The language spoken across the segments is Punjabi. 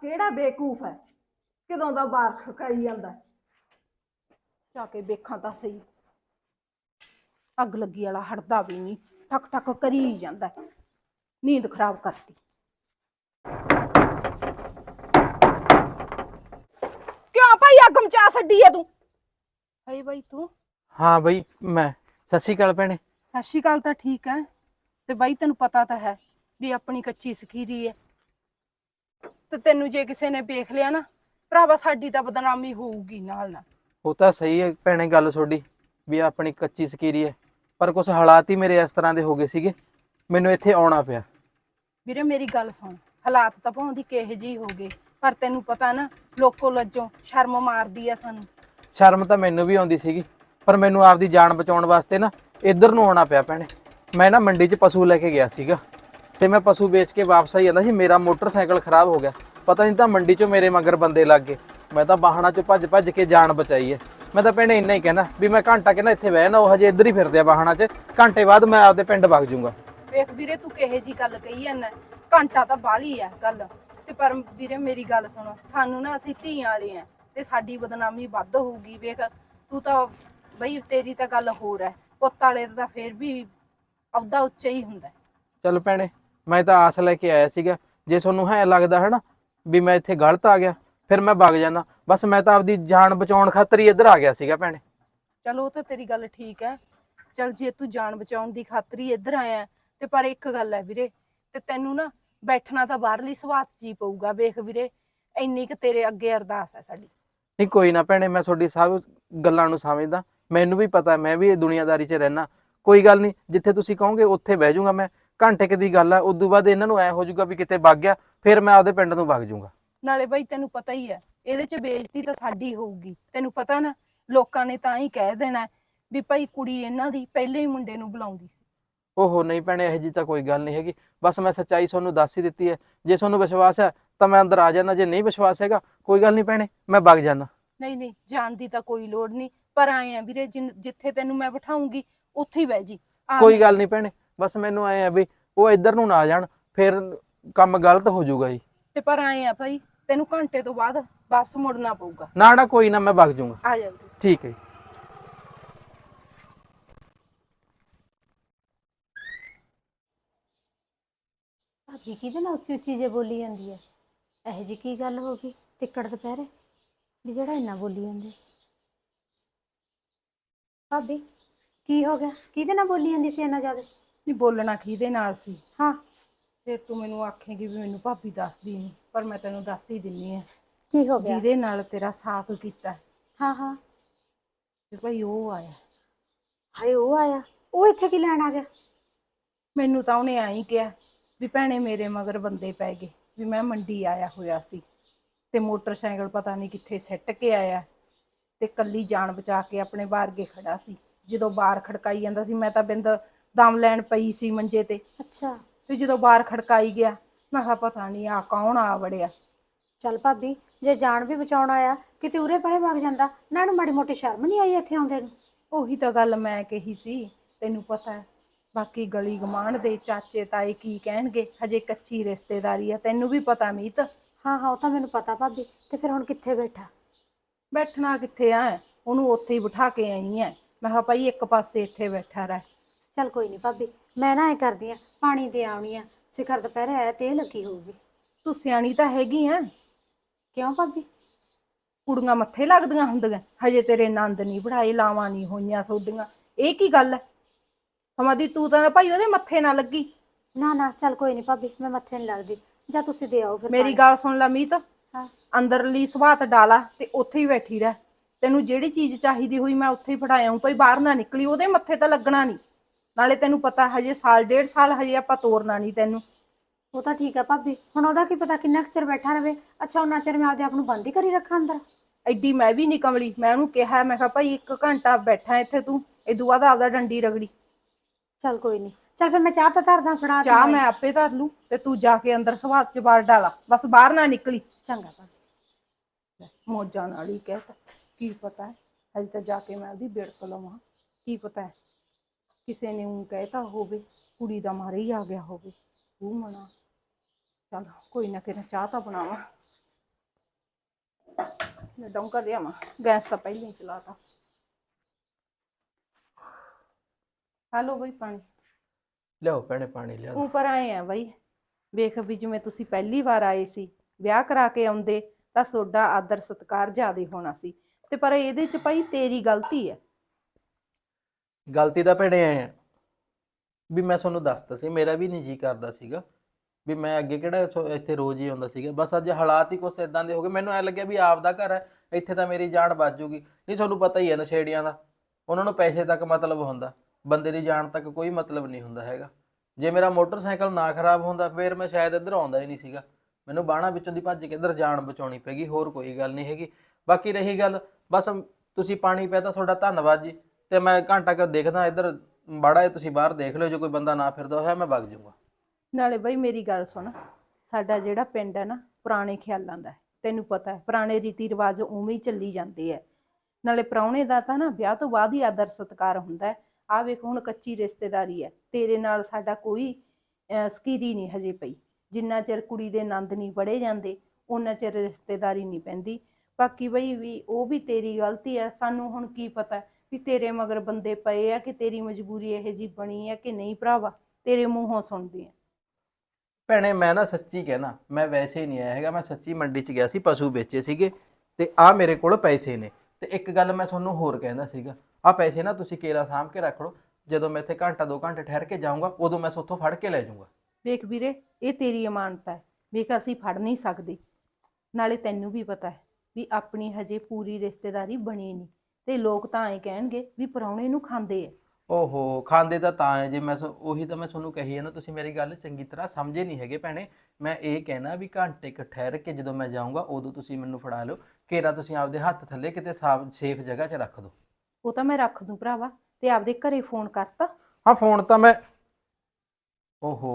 ਕਿਹੜਾ ਬੇਕੂਫ ਹੈ? ਕਿਦੋਂ ਦਾ ਬਾਹਰ ਖੜਕਾਈ ਜਾਂਦਾ ਹੈ। ਜਾ ਕੇ ਵੇਖਾਂ ਤਾਂ ਸਹੀ। ਅੱਗ ਲੱਗੀ ਵਾਲਾ ਹਟਦਾ ਵੀ ਨਹੀਂ। ਠਕ ਠਕ ਕਰੀ ਜਾਂਦਾ ਹੈ। ਨੀਂਦ ਖਰਾਬ ਕਰਤੀ। ਕਿਉਂ ਭਾਈ ਅੱਗ ਮਚਾ ਛੱਡੀ ਐ ਤੂੰ? ਹਈ ਬਾਈ ਤੂੰ। ਹਾਂ ਬਈ ਮੈਂ। ਸਤਿ ਸ਼੍ਰੀ ਅਕਾਲ ਭੈਣੇ। ਸਤਿ ਸ਼੍ਰੀ ਅਕਾਲ ਤਾਂ ਠੀਕ ਹੈ ਤੇ ਬਾਈ ਤੈਨੂੰ ਪਤਾ ਤਾਂ ਹੈ ਵੀ ਆਪਣੀ ਕੱਚੀ ਸਕੀਰੀ ਹੈ ਤੇ ਤੈਨੂੰ ਜੇ ਕਿਸੇ ਨੇ ਵੇਖ ਲਿਆ ਨਾ ਭਰਾਵਾ ਸਾਡੀ ਤਾਂ ਬਦਨਾਮੀ ਹੋਊਗੀ ਨਾਲ ਨਾਲ। ਉਹ ਤਾਂ ਸਹੀ ਹੈ ਭੈਣੇ ਗੱਲ ਤੁਹਾਡੀ ਵੀ ਆਪਣੀ ਕੱਚੀ ਸਕੀਰੀ ਹੈ। ਪਰ ਕੁਝ ਹਾਲਾਤ ਹੀ ਮੇਰੇ ਇਸ ਤਰ੍ਹਾਂ ਦੇ ਹੋ ਗਏ ਸੀਗੇ ਮੈਨੂੰ ਇੱਥੇ ਆਉਣਾ ਪਿਆ। ਵੀਰੇ ਮੇਰੀ ਗੱਲ ਸੁਣ ਹਾਲਾਤ ਤਾਂ ਭਾਵੇਂ ਦੀ ਕਿਹੋ ਜਿਹੀ ਹੋ ਗਏ ਪਰ ਤੈਨੂੰ ਪਤਾ ਨਾ ਲੋਕੋ ਲੱਜੋਂ ਸ਼ਰਮ ਮਾਰਦੀ ਆ ਸਾਨੂੰ। ਸ਼ਰਮ ਤਾਂ ਮੈਨੂੰ ਵੀ ਆਉਂਦੀ ਸੀਗੀ ਪਰ ਮੈਨੂੰ ਆਪਦੀ ਜਾਨ ਬਚਾਉਣ ਵਾਸਤੇ ਨਾ ਇੱਧਰ ਨੂੰ ਆਉਣਾ ਪਿਆ ਭੈਣੇ। ਮੈਂ ਨਾ ਮੰਡੀ 'ਚ ਪਸ਼ੂ ਲੈ ਕੇ ਗਿਆ ਸੀਗਾ। ਤੇ ਮੈਂ ਪਸ਼ੂ ਵੇਚ ਕੇ ਵਾਪਸ ਆਈ ਜਾਂਦਾ ਸੀ ਮੇਰਾ ਮੋਟਰਸਾਈਕਲ ਖਰਾਬ ਹੋ ਗਿਆ। ਪਤਾ ਨਹੀਂ ਤਾਂ ਮੰਡੀ 'ਚੋਂ ਮੇਰੇ ਮਗਰ ਬੰਦੇ ਲੱਗ ਗਏ। ਮੈਂ ਤਾਂ ਬਾਹਣਾ 'ਚ ਭੱਜ ਭੱਜ ਕੇ ਜਾਨ ਬਚਾਈ ਹੈ। ਮੈਂ ਤਾਂ ਭੈਣੇ ਇੰਨਾ ਹੀ ਕਹਿਣਾ ਵੀ ਮੈਂ ਘੰਟਾ ਕਹਿੰਦਾ ਇੱਥੇ ਬਹਿ ਨਾ ਉਹ ਹਜੇ ਇੱਧਰ ਹੀ ਫਿਰਦੇ ਆ ਬਾਹਣਾ 'ਚ। ਘੰਟੇ ਬਾਅਦ ਮੈਂ ਆਪਦੇ ਪਿੰਡ ਵਗ ਜਾਊਂਗਾ। ਵੇਖ ਵੀਰੇ ਤੂੰ ਕਿਹੇ ਜੀ ਗੱਲ ਕਹੀ ਜਾਂਦਾ ਘੰਟਾ ਤਾਂ ਬਾਲੀ ਆ ਗੱਲ। ਤੇ ਪਰ ਵੀਰੇ ਮੇਰੀ ਗੱਲ ਸੁਣ ਸਾਨੂੰ ਨਾ ਅਸੀਂ ਧੀਆਂ ਵਾਲੇ ਆ ਤੇ ਸਾਡੀ ਬਦਨਾਮੀ ਵੱਧ ਹੋਊਗੀ। ਵੇਖ ਤੂੰ ਤਾਂ ਬਈ ਤੇਰੀ ਤਾਂ ਗੱਲ ਹੋਰ ਹੈ। ਪੁੱਤ ਵਾਲੇ ਦਾ ਫੇਰ ਵੀ ਅਹੁਦਾ ਉੱਚਾ ਹੀ ਹੁੰਦਾ। ਚੱਲ ਭੈਣੇ ਮੈਂ ਤਾਂ ਆਸ ਲੈ ਕੇ ਆਇਆ ਸੀਗਾ ਜੇ ਤੁਹਾਨੂੰ ਹੈ ਲੱਗਦਾ ਹੈ ਨਾ ਵੀ ਮੈਂ ਇੱਥੇ ਗਲਤ ਆ ਗਿਆ ਫਿਰ ਮੈਂ ਵਗ ਜਾਣਾ ਬਸ ਮੈਂ ਤਾਂ ਆਪਦੀ ਜਾਨ ਬਚਾਉਣ ਖਾਤਰ ਹੀ ਇੱਧਰ ਆ ਗਿਆ ਸੀਗਾ ਭੈਣੇ। ਚਲ ਉਹ ਤਾਂ ਤੇਰੀ ਗੱਲ ਠੀਕ ਹੈ। ਚਲ ਜੇ ਤੂੰ ਜਾਨ ਬਚਾਉਣ ਦੀ ਖਾਤਰ ਹੀ ਇੱਧਰ ਆਇਆ ਤੇ ਪਰ ਇੱਕ ਗੱਲ ਹੈ ਵੀਰੇ ਤੇ ਤੈਨੂੰ ਨਾ ਬੈਠਣਾ ਤਾਂ ਬਾਹਰਲੀ ਸਵਾਤ ਜੀ ਪਊਗਾ ਵੇਖ ਵੀਰੇ ਇੰਨੀ ਕੁ ਤੇਰੇ ਅੱਗੇ ਅਰਦਾਸ ਹੈ ਸਾਡੀ। ਨਹੀਂ ਕੋਈ ਨਾ ਭੈਣੇ ਮੈਂ ਤੁਹਾਡੀ ਸਭ ਗੱਲਾਂ ਨੂੰ ਸਮਝਦਾ। ਮੈਨੂੰ ਵੀ ਪਤਾ ਮੈਂ ਵੀ ਇਹ ਦੁਨੀਆਦਾਰੀ 'ਚ ਰਹਿਣਾ ਕੋਈ ਗੱਲ ਨਹੀਂ ਜਿੱਥੇ ਤੁਸੀਂ ਕਹੋਗੇ ਉੱਥੇ ਬਹਿ ਜਾਊਂਗਾ ਮੈਂ। ਘੰਟੇ ਕੁ ਦੀ ਗੱਲ ਆ ਉਦੋਂ ਬਾਅਦ ਇਹਨਾਂ ਨੂੰ ਐ ਹੋ ਜਾਊਗਾ ਵੀ ਕਿਤੇ ਵਗ ਗਿਆ ਫਿਰ ਮੈਂ ਆਪਦੇ ਪਿੰਡ ਨੂੰ ਵਗ ਜਾਊਂਗਾ। ਨਾਲੇ ਬਈ ਤੈਨੂੰ ਪਤਾ ਹੀ ਹੈ ਇਹਦੇ ਚ ਬੇਇੱਜ਼ਤੀ ਤਾਂ ਸਾਡੀ ਹੋਊਗੀ ਤੈਨੂੰ ਪਤਾ ਨਾ ਲੋਕਾਂ ਨੇ ਤਾਂ ਹੀ ਕਹਿ ਦੇਣਾ ਵੀ ਭਾਈ ਕੁੜੀ ਇਹਨਾਂ ਦੀ ਪਹਿਲੇ ਹੀ ਮੁੰਡੇ ਨੂੰ ਬੁਲਾਉਂਦੀ ਸੀ। ਓਹੋ ਨਹੀਂ ਭੈਣੇ ਇਹੋ ਜੀ ਤਾਂ ਕੋਈ ਗੱਲ ਨਹੀਂ ਹੈਗੀ ਬਸ ਮੈਂ ਸੱਚਾਈ ਤੁਹਾਨੂੰ ਦੱਸ ਹੀ ਦਿੱਤੀ ਹੈ ਜੇ ਤੁਹਾਨੂੰ ਵਿਸ਼ਵਾਸ ਹੈ ਤਾਂ ਮੈਂ ਅੰਦਰ ਆ ਜਾਣਾ ਜੇ ਨਹੀਂ ਵਿਸ਼ਵਾਸ ਹੈਗਾ ਕੋਈ ਗੱਲ ਨਹੀਂ ਭੈਣੇ ਮੈਂ ਵਗ ਜਾਣਾ ਨਹੀਂ ਨਹੀਂ ਜਾਣ ਦੀ ਤਾਂ ਕੋਈ ਲੋੜ ਨਹੀਂ ਪਰ ਆਏ ਆ ਵੀਰੇ ਜਿਨ- ਜਿੱਥੇ ਤੈਨੂੰ ਮੈਂ ਬਿਠਾਉਂਗੀ ਉੱਥੇ ਹੀ ਬਹਿ ਜੀ। ਆ ਕੋਈ ਗੱਲ ਨਹੀਂ ਭੈਣੇ ਬਸ ਮੈਨੂੰ ਐ ਆ ਵੀ ਉਹ ਇੱਧਰ ਨੂੰ ਨਾ ਆ ਜਾਣ ਫਿਰ ਕੰਮ ਗਲਤ ਹੋ ਜਾਊਗਾ ਜੀ। ਤੇ ਪਰ ਆਏ ਆ ਭਾਈ ਤੈਨੂੰ ਘੰਟੇ ਤੋਂ ਬਾਅਦ ਵਾਪਸ ਮੁੜਨਾ ਪਊਗਾ। ਨਾ ਨਾ ਕੋਈ ਨਾ ਮੈਂ ਵਗ ਜਾਊਂਗਾ। ਆ ਜਾ ਵੀਰੇ। ਠੀਕ ਹੈ ਜੀ। ਭਾਬੀ ਕਿਹਦੇ ਨਾਲ ਉੱਚੀ ਉੱਚੀ ਜੇ ਬੋਲੀ ਜਾਂਦੀ ਹੈ? ਇਹੋ ਜੀ ਕੀ ਗੱਲ ਹੋ ਗਈ? ਤਿੱਕੜ ਦੁਪਹਿਰੇ? ਵੀ ਜਿਹੜਾ ਇੰਨਾ ਬੋਲੀ ਜਾਂਦੀ ਭਾਬੀ ਕੀ ਹੋ ਗਿਆ? ਕਿਹਦੇ ਨਾਲ ਬੋਲੀ ਜਾਂਦੀ ਸੀ ਇੰਨਾ ਜ਼ਿਆਦਾ? ਨਹੀਂ ਬੋਲਣਾ ਕਿਹਦੇ ਨਾਲ ਸੀ? ਹਾਂ। ਫਿਰ ਤੂੰ ਮੈਨੂੰ ਆਖੇਂਗੀ ਵੀ ਮੈਨੂੰ ਭਾਬੀ ਦੱਸਦੀ ਨਹੀਂ ਪਰ ਮੈਂ ਤੈਨੂੰ ਦੱਸ ਹੀ ਦਿੰਨੀ ਆ। ਕੀ ਹੋ ਗਿਆ? ਜਿਹਦੇ ਨਾਲ ਤੇਰਾ ਸਾਥ ਕੀਤਾ। ਹਾਂ ਹਾਂ। ਤੇ ਭਾਈ ਉਹ ਆਇਆ। ਹਾਏ ਉਹ ਆਇਆ। ਉਹ ਇੱਥੇ ਕੀ ਲੈਣ ਆ ਗਿਆ? ਮੈਨੂੰ ਤਾਂ ਉਹਨੇ ਐਂ ਕਿਹਾ ਵੀ ਭੈਣੇ ਮੇਰੇ ਮਗਰ ਬੰਦੇ ਪੈ ਗਏ ਵੀ ਮੈਂ ਮੰਡੀ ਆਇਆ ਹੋਇਆ ਸੀ। ਤੇ ਮੋਟਰਸਾਈਕਲ ਪਤਾ ਨਹੀਂ ਕਿੱਥੇ ਸਿੱਟ ਕੇ ਆਇਆ। ਤੇ ਕੱਲੀ ਜਾਨ ਬਚਾ ਕੇ ਆਪਣੇ ਬਾਹਰ ਗੇ ਖੜਾ ਸੀ। ਜਦੋਂ ਬਾਹਰ ਖੜਕਾਈ ਜਾਂਦਾ ਸੀ ਮੈਂ ਤਾਂ ਬਿੰਦ ਦਮ ਲੈਣ ਪਈ ਸੀ ਮੰਜੇ ਤੇ। ਅੱਛਾ। ਤੇ ਜਦੋਂ ਬਾਹਰ ਖੜਕਾਈ ਗਿਆ ਮੈਂ ਕਿਹਾ ਪਤਾ ਨਹੀਂ ਆ ਕੌਣ ਆ ਵੜਿਆ। ਚੱਲ ਭਾਬੀ ਜੇ ਜਾਨ ਵੀ ਬਚਾਉਣ ਆਇਆ ਕਿਤੇ ਉਰੇ ਪਰੇ ਵਗ ਜਾਂਦਾ ਨਾ ਨੂੰ ਮਾੜੀ ਮੋਟੀ ਸ਼ਰਮ ਨਹੀਂ ਆਈ ਇੱਥੇ ਆਉਂਦੇ ਨੂੰ? ਉਹੀ ਤਾਂ ਗੱਲ ਮੈਂ ਕਹੀ ਸੀ ਤੈਨੂੰ ਪਤਾ ਹੈ ਬਾਕੀ ਗਲੀ ਗਮਾਂਡ ਦੇ ਚਾਚੇ ਤਾਏ ਕੀ ਕਹਿਣਗੇ ਹਜੇ ਕੱਚੀ ਰਿਸ਼ਤੇਦਾਰੀ ਆ ਤੈਨੂੰ ਵੀ ਪਤਾ ਮੀਤ। ਹਾਂ ਹਾਂ ਉਹ ਤਾਂ ਮੈਨੂੰ ਪਤਾ ਭਾਬੀ ਤੇ ਫਿਰ ਹੁਣ ਕਿੱਥੇ ਬੈਠਾ? ਬੈਠਣਾ ਕਿੱਥੇ ਆ? ਉਹਨੂੰ ਉੱਥੇ ਹੀ ਬਿਠਾ ਕੇ ਆਈ ਐ ਮੈਂ ਕਿਹਾ ਭਾਈ ਇੱਕ ਪਾਸੇ ਇੱਥੇ ਬੈਠਾ ਰਹਿ। ਚੱਲ ਕੋਈ ਨਹੀਂ ਭਾਬੀ ਮੈਂ ਨਾ ਐ ਕਰਦੀ ਆ ਪਾਣੀ ਦੇ ਆਉਣੀ ਆ ਸਿਖਰ ਦੁਪਹਿਰੇ ਆਇਆ ਤੇ ਇਹ ਲੱਗੀ ਹੋਊਗੀ। ਤੂੰ ਸਿਆਣੀ ਤਾਂ ਹੈਗੀ ਐ ਕਿਉਂ ਭਾਬੀ? ਕੁੜੀਆਂ ਮੱਥੇ ਲੱਗਦੀਆਂ ਹੁੰਦੀਆਂ ਹਜੇ ਤੇਰੇ ਨੰਦ ਨਹੀਂ ਬੜਾਏ ਲਾਵਾਂ ਨਹੀਂ ਹੋਈਆਂ ਸੋਡੀਆਂ ਇਹ ਕੀ ਗੱਲ ਐ? ਸਮਾਦੀ ਤੂੰ ਤਾਂ ਭਾਈ ਉਹਦੇ ਮੱਥੇ ਨਾ ਲੱਗੀ। ਨਾ ਨਾ ਚੱਲ ਕੋਈ ਨਹੀਂ ਭਾਬੀ ਮੈਂ ਮੱਥੇ ਨਹੀਂ ਲੱਗਦੀ ਜਾਂ ਤੁਸੀਂ ਦੇ ਆਓ ਫਿਰ ਮੇਰੀ ਪਾਣੀ। ਗੱਲ ਸੁਣ ਲੈ ਮੀਤ। ਹਾਂ। ਅੰਦਰਲੀ ਸਵਾਤ ਡਾਲਾ ਤੇ ਉੱਥੇ ਹੀ ਬੈਠੀ ਰਹਿ। ਤੈਨੂੰ ਜਿਹੜੀ ਚੀਜ਼ ਚਾਹੀਦੀ ਹੋਈ ਮੈਂ ਉੱਥੇ ਹੀ ਫੜਾਇਆ ਹੂੰ ਭਾਈ ਬਾਹਰ ਨਾ ਨਿਕਲੀ ਉਹਦੇ ਮੱਥੇ ਤਾਂ ਲੱਗਣਾ ਨਹੀਂ। ਨਾਲੇ ਤੈਨੂੰ ਪਤਾ ਹਜੇ ਸਾਲ ਡੇਢ ਸਾਲ ਹਜੇ ਆਪਾਂ ਤੋਰਨਾ ਨਹੀਂ ਤੈਨੂੰ। ਉਹ ਤਾਂ ਠੀਕ ਆ ਭਾਬੀ ਹੁਣ ਉਹਦਾ ਕੀ ਪਤਾ ਕਿੰਨਾ ਕੁ ਚਿਰ ਬੈਠਾ ਰਵੇ। ਅੱਛਾ ਉਹਨਾਂ ਚਿਰ ਮੈਂ ਆਪਦੇ ਆਪ ਨੂੰ ਬੰਦ ਹੀ ਕਰੀ ਰੱਖਾਂ ਅੰਦਰ। ਐਡੀ ਮੈਂ ਵੀ ਨਹੀਂ ਕਮਲੀ ਮੈਂ ਉਹਨੂੰ ਕਿਹਾ ਮੈਂ ਕਿਹਾ ਭਾਈ ਇੱਕ ਘੰਟਾ ਬੈਠਾ ਇੱਥੇ ਤੂੰ ਇਦੋਂ ਬਾਅਦ ਆਪਦਾ ਡੰਡੀ ਰਗੜੀ। ਚੱਲ ਕੋਈ ਨਹੀਂ ਚੱਲ ਫਿਰ ਮੈਂ ਚਾਹ ਤਾਂ ਧਰਦਾ ਫੜਾ ਚਾਹ ਦਵਾਈ। ਮੈਂ ਆਪੇ ਧਰ ਲੂ ਤੇ ਤੂੰ ਜਾ ਕੇ ਅੰਦਰ ਸਵਾਤ ਚ ਬਾਹਰ ਡਾਲਾ ਬਸ ਬਾਹਰ ਨਾ ਨਿਕਲੀ। ਚੰਗਾ ਭਾਬੀ। ਮੋਜਾਂ ਨਾਲ ਹੀ ਕਹਿਤਾ ਕੀ ਪਤਾ ਹੈ ਹਜੇ ਤਾਂ ਜਾ ਕੇ ਮੈਂ ਉਹਦੀ ਬਿੜਕ ਲਵਾਂ ਕੀ ਪਤਾ ਹੈ। ਕਿਸੇ ਨੇ ਉਹ ਕਹਿਤਾ ਹੋਵੇ ਕੁੜੀ ਦਾ ਮਾਰੇ ਹੀ ਆ ਗਿਆ ਹੋਵੇ। ਉਹ ਮਨਾ। ਚਲ ਕੋਈ ਨਾ ਕਿਤੇ ਚਾਹ ਤਾਂ ਬਣਾਵਾਂ। ਮੈਂ ਡੌਂਕਾ ਲਿਆਵਾਂ। ਗੈਸ ਤਾਂ ਪਹਿਲਾਂ ਹੀ ਚਲਾਤਾ ਹਲੋ ਬਈ ਪਾਣੀ। ਲਿਆਓ ਭੈਣੇ ਪਾਣੀ ਲਿਆ ਉੱਪਰ ਆਏ ਆ ਬਈ। ਵੇਖ ਵੀ ਜਿਵੇਂ ਤੁਸੀਂ ਪਹਿਲੀ ਵਾਰ ਆਏ ਸੀ ਵਿਆਹ ਕਰਾ ਕੇ ਆਉਂਦੇ ਤਾਂ ਤੁਹਾਡਾ ਆਦਰ ਸਤਿਕਾਰ ਜ਼ਿਆਦੇ ਹੋਣਾ ਸੀ। ਤੇ ਪਰ ਇਹਦੇ ਚ ਭਾਈ ਤੇਰੀ ਗਲਤੀ ਹੈ ਗਲਤੀ ਤਾਂ ਭੈਣੇ ਐ ਆ। ਵੀ ਮੈਂ ਤੁਹਾਨੂੰ ਦੱਸਤਾ ਸੀ, ਮੇਰਾ ਵੀ ਨਹੀਂ ਜੀ ਕਰਦਾ ਸੀਗਾ। ਵੀ ਮੈਂ ਅੱਗੇ ਕਿਹੜਾ ਇੱਥੋਂ- ਇੱਥੇ ਰੋਜ਼ ਹੀ ਆਉਂਦਾ ਸੀਗਾ। ਬਸ ਅੱਜ ਹਾਲਾਤ ਹੀ ਕੁਛ ਇਦਾਂ ਦੇ ਹੋ ਗਏ। ਮੈਨੂੰ ਐ ਲੱਗਿਆ ਵੀ ਆਪਦਾ ਘਰ ਹੈ, ਇੱਥੇ ਤਾਂ ਮੇਰੀ ਜਾਨ ਬਚ ਜੂਗੀ। ਨਹੀਂ, ਤੁਹਾਨੂੰ ਪਤਾ ਹੀ ਹੈ ਨਸ਼ੇੜੀਆਂ ਦਾ। ਉਹਨਾਂ ਨੂੰ ਪੈਸੇ ਤੱਕ ਮਤਲਬ ਹੁੰਦਾ। ਬੰਦੇ ਦੀ ਜਾਨ ਤੱਕ ਕੋਈ ਮਤਲਬ ਨਹੀਂ ਹੁੰਦਾ ਹੈਗਾ। ਜੇ ਮੇਰਾ ਮੋਟਰਸਾਈਕਲ ਨਾ ਖਰਾਬ ਹੁੰਦਾ, ਫਿਰ ਮੈਂ ਸ਼ਾਇਦ ਇੱਧਰ ਆਉਂਦਾ ਹੀ ਨਹੀਂ ਸੀਗਾ। ਮੈਨੂੰ ਬਾਣਾ ਵਿੱਚੋਂ ਦੀ ਭੱਜ ਕੇ ਇੱਧਰ ਜਾਨ ਬਚਾਉਣੀ ਪੈਗੀ ਹੋਰ ਕੋਈ ਗੱਲ ਨਹੀਂ ਹੈਗੀ। ਬਾਕੀ ਰਹੀ ਗੱਲ, ਬਸ ਤੁਸੀਂ ਪਾਣੀ ਪਿਆ ਤਾਂ ਤੁਹਾਡਾ ਧੰਨਵਾਦ ਜੀ। ਤੇ ਮੈਂ ਘੰਟਾ ਕਿ ਦੇਖਦਾ ਇੱਧਰ ਬਾੜਾ ਹੈ ਤੁਸੀਂ ਬਾਹਰ ਦੇਖ ਲਿਓ ਜੇ ਕੋਈ ਬੰਦਾ ਨਾ ਫਿਰਦਾ ਹੋਇਆ ਮੈਂ ਵਗ ਜਾਊਂਗਾ। ਨਾਲੇ ਬਈ ਮੇਰੀ ਗੱਲ ਸੁਣ ਸਾਡਾ ਜਿਹੜਾ ਪਿੰਡ ਹੈ ਨਾ ਪੁਰਾਣੇ ਖਿਆਲਾਂ ਦਾ ਹੈ ਤੈਨੂੰ ਪਤਾ ਹੈ ਪੁਰਾਣੇ ਰੀਤੀ ਰਿਵਾਜ ਉਵੇਂ ਹੀ ਚੱਲੀ ਜਾਂਦੇ ਐ ਨਾਲੇ ਪ੍ਰਾਹੁਣੇ ਦਾ ਤਾਂ ਨਾ ਵਿਆਹ ਤੋਂ ਬਾਅਦ ਹੀ ਆਦਰ ਸਤਿਕਾਰ ਹੁੰਦਾ ਹੈ। ਆ ਵੇਖ ਹੁਣ ਕੱਚੀ ਰਿਸ਼ਤੇਦਾਰੀ ਹੈ ਤੇਰੇ ਨਾਲ ਸਾਡਾ ਕੋਈ ਅਹ, ਸਕੀਰੀ ਨਹੀਂ ਹਜੇ ਪਈ। ਜਿੰਨਾ ਚਿਰ ਕੁੜੀ ਦੇ ਆਨੰਦ ਨਹੀਂ ਪੜੇ ਜਾਂਦੇ ਉਹਨਾਂ ਚਿਰ ਰਿਸ਼ਤੇਦਾਰੀ ਨਹੀਂ ਪੈਂਦੀ। ਬਾਕੀ ਬਈ ਵੀ ਉਹ ਵੀ ਤੇਰੀ ਗਲਤੀ ਹੈ ਸਾਨੂੰ ਹੁਣ ਕੀ ਪਤਾ ਵੀ ਤੇਰੇ ਮਗਰ ਬੰਦੇ ਪਏ ਆ ਕਿ ਤੇਰੀ ਮਜਬੂਰੀ ਇਹ ਜੀ ਬਣੀ ਹੈ ਕਿ ਨਹੀਂ ਭਰਾਵਾ? ਤੇਰੇ ਮੂੰਹੋਂ ਸੁਣਦੀ ਆ। ਭੈਣੇ ਮੈਂ ਨਾ ਸੱਚੀ ਕਹਿਣਾ ਮੈਂ ਵੈਸੇ ਹੀ ਨਹੀਂ ਆਇਆ ਹੈਗਾ ਮੈਂ ਸੱਚੀ ਮੰਡੀ 'ਚ ਗਿਆ ਸੀ ਪਸ਼ੂ ਵੇਚੇ ਸੀਗੇ ਤੇ ਆ ਮੇਰੇ ਕੋਲ ਪੈਸੇ ਨੇ। ਤੇ ਇੱਕ ਗੱਲ ਮੈਂ ਤੁਹਾਨੂੰ ਹੋਰ ਕਹਿੰਦਾ ਸੀਗਾ ਆ ਪੈਸੇ ਨਾ ਤੁਸੀਂ ਕੇਰਾ ਸਾਂਭ ਕੇ ਰੱਖ ਲਓ ਜਦੋਂ ਮੈਂ ਇੱਥੇ ਘੰਟਾ ਦੋ ਘੰਟੇ ਠਹਿਰ ਕੇ ਜਾਊਂਗਾ ਉਦੋਂ ਮੈਂ ਉੱਥੋਂ ਫੜ ਕੇ ਲੈ ਜਾਊਂਗਾ। ਵੇਖ ਵੀਰੇ ਇਹ ਤੇਰੀ ਅਮਾਨਤ ਹੈ। ਵੇਖ ਅਸੀਂ ਫੜ ਨਹੀਂ ਸਕਦੇ। ਨਾਲੇ ਤੈਨੂੰ ਵੀ ਪਤਾ ਹੈ ਵੀ ਆਪਣੀ ਹਜੇ ਪੂਰੀ ਰਿਸ਼ਤੇਦਾਰੀ ਬਣੀ ਨਹੀਂ। ਤੇ ਲੋਕ ਤਾਂ ਐਂ ਕਹਿਣਗੇ ਵੀ ਪਰੌਣੇ ਨੂੰ ਖਾਂਦੇ ਐ ਓਹੋ ਖਾਂਦੇ ਤਾਂ ਤਾਂ ਹੈ ਜੇ ਮੈਂ ਸੋ- ਉਹੀ ਤਾਂ ਮੈਂ ਤੁਹਾਨੂੰ ਕਹੀ ਹੈ ਨਾ ਤੁਸੀਂ ਮੇਰੀ ਗੱਲ ਚੰਗੀ ਤਰ੍ਹਾਂ ਸਮਝੇ ਨਹੀਂ ਹੈਗੇ ਭੈਣੇ। ਮੈਂ ਇਹ ਕਹਿਣਾ ਵੀ ਘੰਟੇ ਕੁ ਠਹਿਰ ਕੇ ਜਦੋਂ ਮੈਂ ਜਾਊਂਗਾ ਉਦੋਂ ਤੁਸੀਂ ਮੈਨੂੰ ਫੜਾ ਲਿਓ। ਕੇਰਾ ਤੁਸੀਂ ਆਪਦੇ ਹੱਥ ਥੱਲੇ ਕਿਤੇ ਸਾਫ਼ ਸੇਫ ਜਗ੍ਹਾ 'ਚ ਰੱਖ ਦਿਓ। ਉਹ ਤਾਂ ਮੈਂ ਰੱਖ ਦੂੰ ਭਰਾਵਾ ਤੇ ਆਪਦੇ ਘਰੇ ਫੋਨ ਕਰਤਾ। ਹਾਂ ਫੋਨ ਤਾਂ ਮੈਂ ਓਹੋ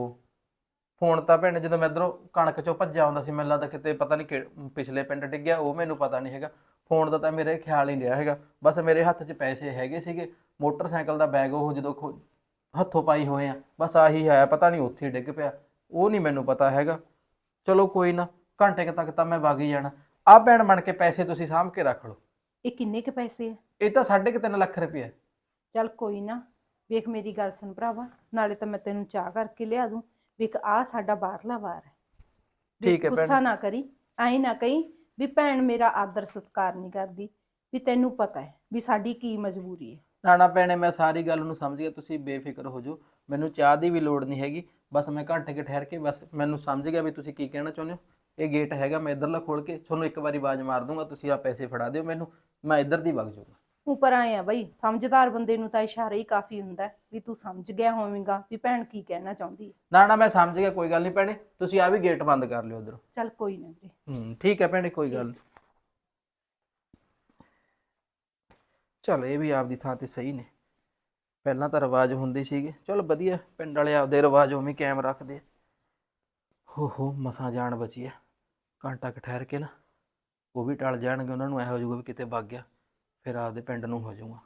ਫੋਨ ਤਾਂ ਭੈਣੇ ਜਦੋਂ ਮੈਂ ਇਧਰੋਂ ਕਣਕ ਚੋਂ ਭੱਜਿਆ ਆਉਂਦਾ ਸੀ ਮੈਨੂੰ ਲੱਗਦਾ ਕਿਤੇ ਪਤਾ ਨਹੀਂ ਪਿਛਲੇ ਪਿੰਡ ਡਿੱਗਿਆ ਉਹ ਮੈਨੂੰ ਪਤਾ ਨਹੀਂ ਹੈਗਾ। ਫੋਨ ਦਾ ਤਾਂ ਮੇਰੇ ਖਿਆਲ ਹੀ ਨਹੀਂ ਰਿਹਾ ਹੈਗਾ। ਬਸ ਮੇਰੇ ਹੱਥ 'ਚ ਪੈਸੇ ਹੈਗੇ ਸੀਗੇ। ਮੋਟਰਸਾਈਕਲ ਦਾ ਬੈਗ ਉਹ ਜਦੋਂ ਹੱਥੋਂ ਪਾਈ ਹੋਏ ਆ। ਬਸ ਆਹੀ ਹੈ ਪਤਾ ਨਹੀਂ ਉੱਥੇ ਡਿੱਗ ਪਿਆ। ਉਹ ਨਹੀਂ ਮੈਨੂੰ ਪਤਾ ਹੈਗਾ। ਚਲੋ ਕੋਈ ਨਾ ਘੰਟੇ ਕੁ ਤੱਕ ਤਾਂ ਮੈਂ ਵਗ ਹੀ ਜਾਣਾ। ਆ ਭੈਣ ਬਣ ਕੇ ਪੈਸੇ ਤੁਸੀਂ ਸਾਂਭ ਕੇ ਰੱਖ ਲਓ। ਇਹ ਕਿੰਨੇ ਕ ਪੈਸੇ ਐ ਇਹ ਤਾਂ 3.5 ਲੱਖ ਰੁਪਏ ਚੱਲ ਕੋਈ ਨਾ ਵੇਖ ਮੇਰੀ ਗੱਲ ਸੁਣ ਭਰਾਵਾ। ਨਾਲੇ ਤਾਂ ਮੈਂ ਤੈਨੂੰ ਚਾਹ ਕਰਕੇ ਲਿਆ ਦੂੰ। ਵੇਖ ਆ ਸਾਡਾ ਬਾਹਰਲਾ ਵਾਰ ਹੈ। ਠੀਕ ਹੈ ਭੈਣ। ਗੁੱਸਾ ਨਾ ਕਰੀ ਐਂ ਨਾ ਕਹੀਂ ਵੀ ਭੈਣ ਮੇਰਾ ਆਦਰ ਸਤਿਕਾਰ ਨਹੀਂ ਕਰਦੀ, ਵੀ ਤੈਨੂੰ ਪਤਾ ਹੈ ਵੀ ਸਾਡੀ ਕੀ ਮਜਬੂਰੀ ਹੈ। ਨਾ ਨਾ ਭੈਣੇ, ਮੈਂ ਸਾਰੀ ਗੱਲ ਨੂੰ ਸਮਝ ਗਿਆ, ਤੁਸੀਂ ਬੇਫਿਕਰ ਹੋ ਜਾਓ, ਮੈਨੂੰ ਚਾਹ ਦੀ ਵੀ ਲੋੜ ਨਹੀਂ ਹੈਗੀ, ਬਸ ਮੈਂ ਘੰਟੇ ਕੇ ਠਹਿਰ ਕੇ ਬਸ ਮੈਨੂੰ ਸਮਝ ਗਿਆ ਵੀ ਤੁਸੀਂ ਕੀ ਕਹਿਣਾ ਚਾਹੁੰਦੇ ਹੋ। ਇਹ ਗੇਟ ਹੈਗਾ, ਮੈਂ ਇੱਧਰਲਾ ਖੋਲ ਕੇ ਤੁਹਾਨੂੰ ਇੱਕ ਵਾਰੀ ਆਵਾਜ਼ ਮਾਰ ਦੂੰਗਾ, ਤੁਸੀਂ ਆ ਪੈਸੇ ਫੜਾ ਦਿਓ ਮੈਨੂੰ, ਮੈਂ ਇੱਧਰ ਦੀ ਵਗ ਜਾਊਂਗਾ। ਉੱਪਰ ਆਏ ਆ ਬਈ ਸਮਝਦਾਰ ਬੰਦੇ ਨੂੰ ਤਾਂ ਇਸ਼ਾਰਾ ਹੀ ਕਾਫੀ ਹੁੰਦਾ ਹੈ ਵੀ ਤੂੰ ਸਮਝ ਗਿਆ ਹੋਵੇਂਗਾ ਵੀ ਭੈਣ ਕੀ ਕਹਿਣਾ ਚਾਹੁੰਦੀ ਹੈ। ਨਾ ਨਾ ਮੈਂ ਸਮਝ ਗਿਆ ਕੋਈ ਗੱਲ ਨਹੀਂ ਭੈਣੇ ਤੁਸੀਂ ਆ ਵੀ ਗੇਟ ਬੰਦ ਕਰ ਲਿਓ ਉਧਰੋਂ। ਚੱਲ ਕੋਈ ਨਾ ਵੀਰੇ। ਹੂੰ ਠੀਕ ਹੈ ਭੈਣੇ ਕੋਈ ਗੱਲ ਨਹੀਂ। ਚਲ ਇਹ ਵੀ ਆਪਦੀ ਥਾਂ ਤੇ ਸਹੀ ਨੇ। ਪਹਿਲਾਂ ਤਾਂ ਰਿਵਾਜ ਹੁੰਦੇ ਸੀਗੇ। ਚਲ ਵਧੀਆ ਪਿੰਡ ਵਾਲੇ ਆਪਦੇ ਰਿਵਾਜ ਉਵੇਂ ਹੀ ਕਾਇਮ ਰੱਖਦੇ ਆ। ਹੋ ਹੋ ਮਸਾਂ ਜਾਨ ਬਚੀ ਆ। ਘੰਟਾ ਕੁ ਠਹਿਰ ਕੇ ਨਾ ਉਹ ਵੀ ਟਲ ਜਾਣਗੇ ਉਹਨਾਂ ਨੂੰ ਇਹੋ ਜਾਊਗਾ ਵੀ ਕਿਤੇ ਵਗ ਗਿਆ। ਫਿਰ ਆਪਦੇ ਪਿੰਡ ਨੂੰ ਹੋ ਜਾਊਗਾ।